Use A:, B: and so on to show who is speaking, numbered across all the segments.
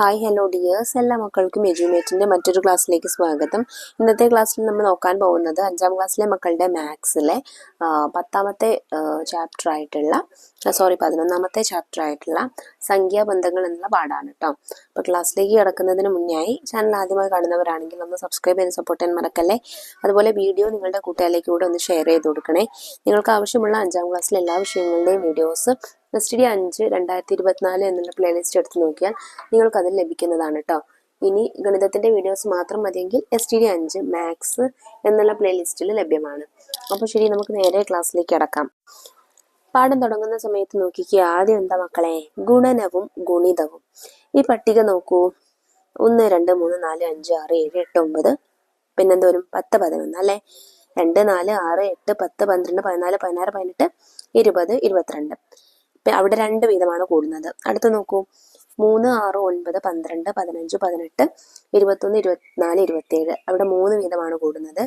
A: hi hello dears എല്ലാ മക്കൾക്കും എജ്യൂമേറ്റിൻ്റെ മറ്റൊരു ക്ലാസ്സിലേക്ക് സ്വാഗതം ഇന്നത്തെ ക്ലാസ്സിൽ നമ്മൾ നോക്കാൻ പോകുന്നത് അഞ്ചാം ക്ലാസ്സിലെ മക്കളുടെ മാത്സിലെ പത്താമത്തെ ചാപ്റ്റർ ആയിട്ടുള്ള സോറി പതിനൊന്നാമത്തെ ചാപ്റ്റർ ആയിട്ടുള്ള സംഖ്യാബന്ധങ്ങൾ എന്നുള്ള പാടാണ് കേട്ടോ അപ്പോൾ ക്ലാസ്സിലേക്ക് കിടക്കുന്നതിന് മുന്നേ ചാനൽ ആദ്യമായി കാണുന്നവരാണെങ്കിൽ ഒന്ന് സബ്സ്ക്രൈബ് ചെയ്ത് സപ്പോർട്ട് ചെയ്യാൻ മറക്കല്ലേ അതുപോലെ വീഡിയോ നിങ്ങളുടെ കൂട്ടുകാരിലേക്ക് കൂടെ ഒന്ന് ഷെയർ ചെയ്ത് കൊടുക്കണേ നിങ്ങൾക്ക് ആവശ്യമുള്ള അഞ്ചാം ക്ലാസ്സിലെ എല്ലാ വിഷയങ്ങളുടെയും വീഡിയോസ് നസ്റ്റിഡി അഞ്ച് രണ്ടായിരത്തി ഇരുപത്തിനാല് എന്നുള്ള പ്ലേലിസ്റ്റ് എടുത്ത് നോക്കിയാൽ നിങ്ങൾക്കത് ലഭിക്കുന്നതാണ് കേട്ടോ ഇനി ഗണിതത്തിൻ്റെ വീഡിയോസ് മാത്രം മതിയെങ്കിൽ എസ് ടി ഡി അഞ്ച് മാത്സ് എന്നുള്ള പ്ലേലിസ്റ്റിൽ ലഭ്യമാണ് അപ്പോൾ ശരി നമുക്ക് നേരെ ക്ലാസ്സിലേക്ക് അടക്കാം പാഠം തുടങ്ങുന്ന സമയത്ത് നോക്കിക്ക് ആദ്യം എന്താ മക്കളെ ഗുണനവും ഗുണിതവും ഈ പട്ടിക നോക്കൂ ഒന്ന് രണ്ട് മൂന്ന് നാല് അഞ്ച് ആറ് ഏഴ് എട്ട് ഒമ്പത് പിന്നെന്ത് വരും പത്ത് പതിനൊന്ന് അല്ലെ രണ്ട് നാല് ആറ് എട്ട് പത്ത് പന്ത്രണ്ട് പതിനാല് പതിനാറ് പതിനെട്ട് ഇരുപത് ഇരുപത്തിരണ്ട് അവിടെ രണ്ട് വീതമാണ് കൂടുന്നത് അടുത്ത് നോക്കൂ മൂന്ന് ആറ് ഒൻപത് പന്ത്രണ്ട് പതിനഞ്ച് പതിനെട്ട് ഇരുപത്തൊന്ന് ഇരുപത്തിനാല് ഇരുപത്തിയേഴ് അവിടെ മൂന്ന് വീതമാണ് കൂടുന്നത്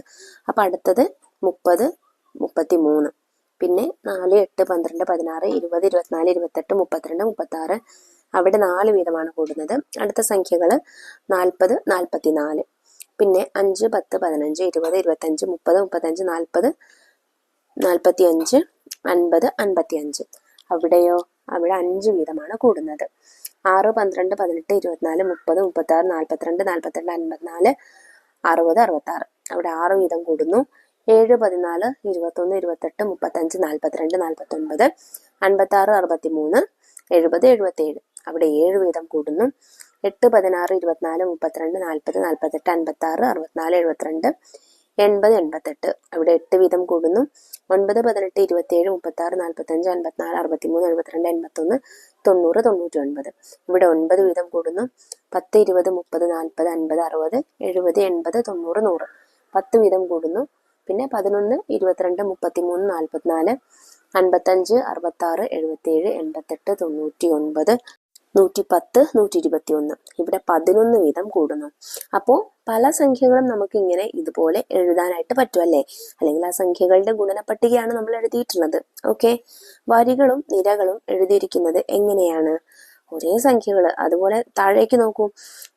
A: അപ്പൊ അടുത്തത് മുപ്പത് മുപ്പത്തി മൂന്ന് പിന്നെ നാല് എട്ട് പന്ത്രണ്ട് പതിനാറ് ഇരുപത് ഇരുപത്തിനാല് ഇരുപത്തെട്ട് മുപ്പത്തിരണ്ട് മുപ്പത്തി ആറ് അവിടെ നാല് വീതമാണ് കൂടുന്നത് അടുത്ത സംഖ്യകൾ നാൽപ്പത് നാൽപ്പത്തി നാല് പിന്നെ അഞ്ച് പത്ത് പതിനഞ്ച് ഇരുപത് ഇരുപത്തഞ്ച് മുപ്പത് മുപ്പത്തഞ്ച് നാൽപ്പത് നാൽപ്പത്തി അഞ്ച് അൻപത് അൻപത്തി അഞ്ച് അവിടെയോ അവിടെ അഞ്ച് വീതമാണ് കൂടുന്നത് ആറ് പന്ത്രണ്ട് പതിനെട്ട് ഇരുപത്തിനാല് മുപ്പത് മുപ്പത്താറ് നാൽപ്പത്തിരണ്ട് നാൽപ്പത്തിരണ്ട് അൻപത്തിനാല് അറുപത് അറുപത്താറ് അവിടെ ആറ് വീതം കൂടുന്നു ഏഴ് പതിനാല് ഇരുപത്തൊന്ന് ഇരുപത്തെട്ട് മുപ്പത്തഞ്ച് നാൽപ്പത്തിരണ്ട് നാൽപ്പത്തൊൻപത് അൻപത്താറ് അറുപത്തി മൂന്ന് എഴുപത് എഴുപത്തേഴ് അവിടെ ഏഴ് വീതം കൂടുന്നു എട്ട് പതിനാറ് ഇരുപത്തിനാല് മുപ്പത്തിരണ്ട് നാൽപ്പത് നാൽപ്പത്തെട്ട് അൻപത്താറ് അറുപത്തിനാല് എഴുപത്തിരണ്ട് എൺപത് എൺപത്തെട്ട് അവിടെ എട്ട് വീതം കൂടുന്നു ഒൻപത് പതിനെട്ട് ഇരുപത്തിയേഴ് മുപ്പത്താറ് നാൽപ്പത്തഞ്ച് അൻപത്തിനാല് അറുപത്തിമൂന്ന് എഴുപത്തിരണ്ട് എൺപത്തൊന്ന് തൊണ്ണൂറ് തൊണ്ണൂറ്റി ഒൻപത് ഇവിടെ ഒൻപത് വീതം കൂടുന്നു പത്ത് ഇരുപത് മുപ്പത് നാൽപ്പത് അൻപത് അറുപത് എഴുപത് എൺപത് തൊണ്ണൂറ് നൂറ് പത്ത് വീതം കൂടുന്നു പിന്നെ പതിനൊന്ന് ഇരുപത്തിരണ്ട് മുപ്പത്തിമൂന്ന് നാൽപ്പത്തിനാല് അൻപത്തഞ്ച് അറുപത്താറ് എഴുപത്തിയേഴ് എൺപത്തെട്ട് തൊണ്ണൂറ്റി ഒൻപത് പത്ത് നൂറ്റി ഇരുപത്തി ഒന്ന് ഇവിടെ പതിനൊന്ന് വീതം കൂടുന്നു അപ്പോൾ പല സംഖ്യകളും നമുക്ക് ഇങ്ങനെ ഇതുപോലെ എഴുതാനായിട്ട് പറ്റുമല്ലേ അല്ലെങ്കിൽ ആ സംഖ്യകളുടെ ഗുണനപ്പട്ടികയാണ് നമ്മൾ എഴുതിയിട്ടുള്ളത് ഓക്കെ വരികളും നിരകളും എഴുതിയിരിക്കുന്നത് എങ്ങനെയാണ് ഒരേ സംഖ്യകൾ അതുപോലെ താഴേക്ക് നോക്കൂ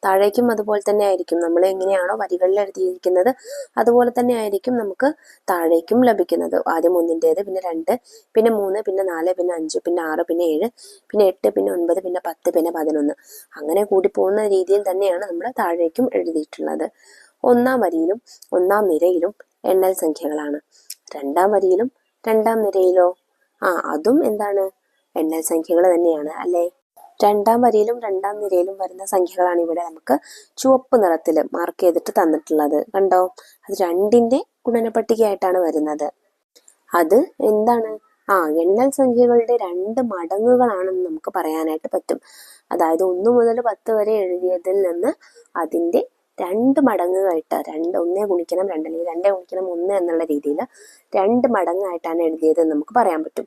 A: താഴേക്കും അതുപോലെ തന്നെ ആയിരിക്കും നമ്മൾ എങ്ങനെയാണോ വരികളിൽ എഴുതിയിരിക്കുന്നത് അതുപോലെ തന്നെ ആയിരിക്കും നമുക്ക് താഴേക്കും ലഭിക്കുന്നത് ആദ്യം ഒന്നിൻ്റെത് പിന്നെ രണ്ട് പിന്നെ മൂന്ന് പിന്നെ നാല് പിന്നെ അഞ്ച് പിന്നെ ആറ് പിന്നെ ഏഴ് പിന്നെ എട്ട് പിന്നെ ഒൻപത് പിന്നെ പത്ത് പിന്നെ പതിനൊന്ന് അങ്ങനെ കൂടി പോകുന്ന രീതിയിൽ തന്നെയാണ് നമ്മൾ താഴേക്കും എഴുതിയിട്ടുള്ളത് ഒന്നാം വരിയിലും ഒന്നാം നിരയിലും എണ്ണൽ സംഖ്യകളാണ് രണ്ടാം വരിയിലും രണ്ടാം നിരയിലോ ആ അതും എന്താണ് എണ്ണൽ സംഖ്യകൾ തന്നെയാണ് അല്ലേ രണ്ടാം വരിയിലും രണ്ടാം നിരയിലും വരുന്ന സംഖ്യകളാണ് ഇവിടെ നമുക്ക് ചുവപ്പ് നിറത്തിൽ മാർക്ക് ചെയ്തിട്ട് തന്നിട്ടുള്ളത് കണ്ടോ അത് രണ്ടിൻ്റെ ഗുണനപ്പട്ടികയായിട്ടാണ് വരുന്നത് അത് എന്താണ് ആ എണ്ണൽ സംഖ്യകളുടെ രണ്ട് മടങ്ങുകളാണെന്ന് നമുക്ക് പറയാനായിട്ട് പറ്റും അതായത് ഒന്ന് മുതൽ പത്ത് വരെ എഴുതിയതിൽ നിന്ന് അതിന്റെ രണ്ട് മടങ്ങുകളായിട്ട് രണ്ട് ഒന്നേ ഗുണിക്കണം രണ്ട് അല്ലെങ്കിൽ രണ്ടേ ഗുണിക്കണം ഒന്ന് എന്നുള്ള രീതിയിൽ രണ്ട് മടങ്ങായിട്ടാണ് എഴുതിയത് നമുക്ക് പറയാൻ പറ്റും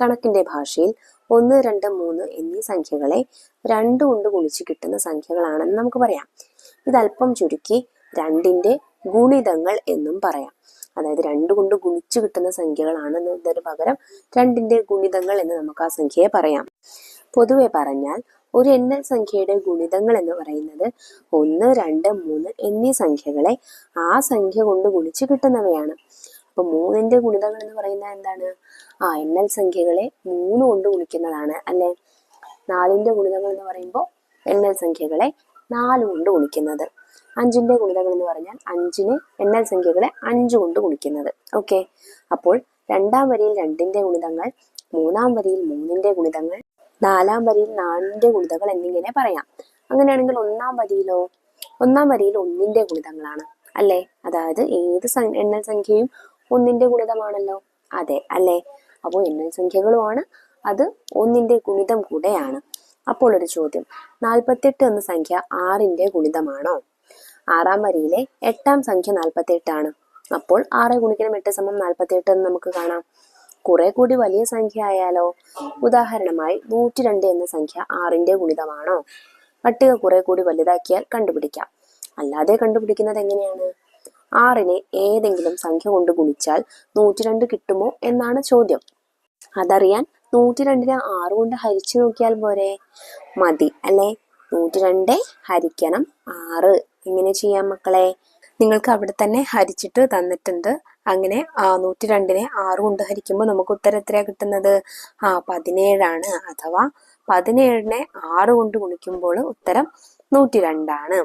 A: കണക്കിന്റെ ഭാഷയിൽ ഒന്ന് രണ്ട് മൂന്ന് എന്നീ സംഖ്യകളെ രണ്ട് കൊണ്ട് ഗുണിച്ച് കിട്ടുന്ന സംഖ്യകളാണെന്ന് നമുക്ക് പറയാം ഇതല്പം ചുരുക്കി രണ്ടിന്റെ ഗുണിതങ്ങൾ എന്നും പറയാം അതായത് രണ്ട് കൊണ്ട് ഗുണിച്ചു കിട്ടുന്ന സംഖ്യകളാണെന്നതിന് പകരം രണ്ടിന്റെ ഗുണിതങ്ങൾ എന്ന് നമുക്ക് ആ സംഖ്യയെ പറയാം പൊതുവെ പറഞ്ഞാൽ ഒരു എണ്ണൽ സംഖ്യയുടെ ഗുണിതങ്ങൾ എന്ന് പറയുന്നത് ഒന്ന് രണ്ട് മൂന്ന് എന്നീ സംഖ്യകളെ ആ സംഖ്യ കൊണ്ട് ഗുണിച്ച് കിട്ടുന്നവയാണ് അപ്പോൾ മൂന്നിന്റെ ഗുണിതങ്ങൾ എന്ന് പറയുന്നത് എന്താണ് ആ എണ്ണൽ സംഖ്യകളെ മൂന്ന് കൊണ്ട് ഗുണിക്കുന്നതാണ് അല്ലെ നാലിന്റെ ഗുണിതങ്ങൾ എന്ന് പറയുമ്പോൾ എണ്ണൽ സംഖ്യകളെ നാല് കൊണ്ട് ഗുണിക്കുന്നത് അഞ്ചിന്റെ ഗുണിതങ്ങൾ എന്ന് പറഞ്ഞാൽ അഞ്ചിനെ എണ്ണൽ സംഖ്യകളെ അഞ്ച് കൊണ്ട് ഗുണിക്കുന്നത് ഓക്കെ അപ്പോൾ രണ്ടാം വരിയിൽ രണ്ടിന്റെ ഗുണിതങ്ങൾ മൂന്നാം വരിയിൽ മൂന്നിന്റെ ഗുണിതങ്ങൾ നാലാം വരിയിൽ നാലിന്റെ ഗുണിതങ്ങൾ എന്നിങ്ങനെ പറയാം അങ്ങനെയാണെങ്കിൽ ഒന്നാം വരിയിലോ ഒന്നാം വരിയിൽ ഒന്നിന്റെ ഗുണിതങ്ങളാണ് അല്ലേ അതായത് ഏത് എണ്ണൽ സംഖ്യയും ഒന്നിന്റെ ഗുണിതമാണല്ലോ അതെ അല്ലേ അപ്പോൾ എണ്ണൽ സംഖ്യകളുമാണ് അത് ഒന്നിൻ്റെ ഗുണിതം കൂടെയാണ് അപ്പോൾ ഒരു ചോദ്യം നാൽപ്പത്തെട്ട് എന്ന സംഖ്യ ആറിൻ്റെ ഗുണിതമാണോ ആറാം വരിയിലെ എട്ടാം സംഖ്യ നാൽപ്പത്തെട്ടാണ് അപ്പോൾ ആറ് ഗുണിക്കണം എട്ട് സമം നാൽപ്പത്തെട്ട് എന്ന് നമുക്ക് കാണാം കുറെ കൂടി വലിയ സംഖ്യ ആയാലോ ഉദാഹരണമായി നൂറ്റി രണ്ട് എന്ന സംഖ്യ ആറിൻ്റെ ഗുണിതമാണോ പട്ടിക കുറെ കൂടി വലുതാക്കിയാൽ കണ്ടുപിടിക്കാം അല്ലാതെ കണ്ടുപിടിക്കുന്നത് എങ്ങനെയാണ് ആറിനെ ഏതെങ്കിലും സംഖ്യ കൊണ്ട് ഗുണിച്ചാൽ നൂറ്റി രണ്ട് കിട്ടുമോ എന്നാണ് ചോദ്യം അതറിയാൻ നൂറ്റി രണ്ടിനെ ആറ് കൊണ്ട് ഹരിച്ചു നോക്കിയാൽ പോരെ മതി അല്ലേ നൂറ്റി രണ്ട് ഹരിക്കണം ആറ് എങ്ങനെ ചെയ്യാം മക്കളെ നിങ്ങൾക്ക് അവിടെ തന്നെ ഹരിച്ചിട്ട് തന്നിട്ടുണ്ട് അങ്ങനെ നൂറ്റി രണ്ടിനെ ആറ് കൊണ്ട് ഹരിക്കുമ്പോൾ നമുക്ക് ഉത്തരം എത്രയാ കിട്ടുന്നത് ആ പതിനേഴാണ് അഥവാ പതിനേഴിനെ ആറ് കൊണ്ട് ഗുണിക്കുമ്പോൾ ഉത്തരം നൂറ്റി രണ്ടാണ്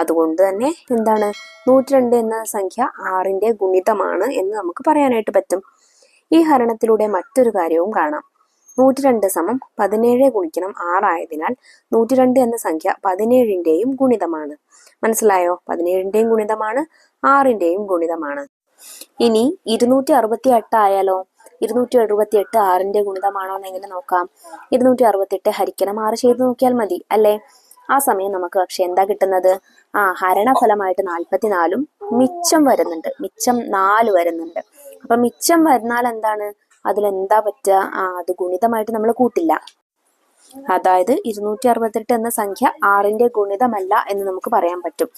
A: അതുകൊണ്ട് തന്നെ എന്താണ് നൂറ്റി രണ്ട് എന്ന സംഖ്യ ആറിന്റെ ഗുണിതമാണ് എന്ന് നമുക്ക് പറയാനായിട്ട് പറ്റും ഈ ഹരണത്തിലൂടെ മറ്റൊരു കാര്യവും കാണാം നൂറ്റി രണ്ട് സമം പതിനേഴ് ഗുണിക്കണം ആറായതിനാൽ നൂറ്റി രണ്ട് എന്ന സംഖ്യ പതിനേഴിൻ്റെയും ഗുണിതമാണ് മനസ്സിലായോ പതിനേഴിൻ്റെയും ഗുണിതമാണ് ആറിൻ്റെയും ഗുണിതമാണ് ഇനി ഇരുന്നൂറ്റി അറുപത്തി എട്ട് ആയാലോ ഇരുന്നൂറ്റി എഴുപത്തി എട്ട് ആറിന്റെ ഗുണിതമാണോ എന്ന് എങ്ങനെ നോക്കാം ഇരുന്നൂറ്റി അറുപത്തെട്ട് ഹരിക്കണം ആറ് ചെയ്ത് നോക്കിയാൽ മതി അല്ലേ ആ സമയം നമുക്ക് പക്ഷെ എന്താ കിട്ടുന്നത് ആ ഹരണഫലമായിട്ട് നാൽപ്പത്തിനാലും മിച്ചം വരുന്നുണ്ട് മിച്ചം നാല് വരുന്നുണ്ട് അപ്പൊ മിച്ചം വരുന്നാൽ എന്താണ് അതിൽ എന്താ പറ്റുക ആ അത് ഗുണിതമായിട്ട് നമ്മൾ കൂട്ടില്ല അതായത് ഇരുന്നൂറ്റി അറുപത്തെട്ട് എന്ന സംഖ്യ ആറിന്റെ ഗുണിതമല്ല എന്ന് നമുക്ക് പറയാൻ പറ്റും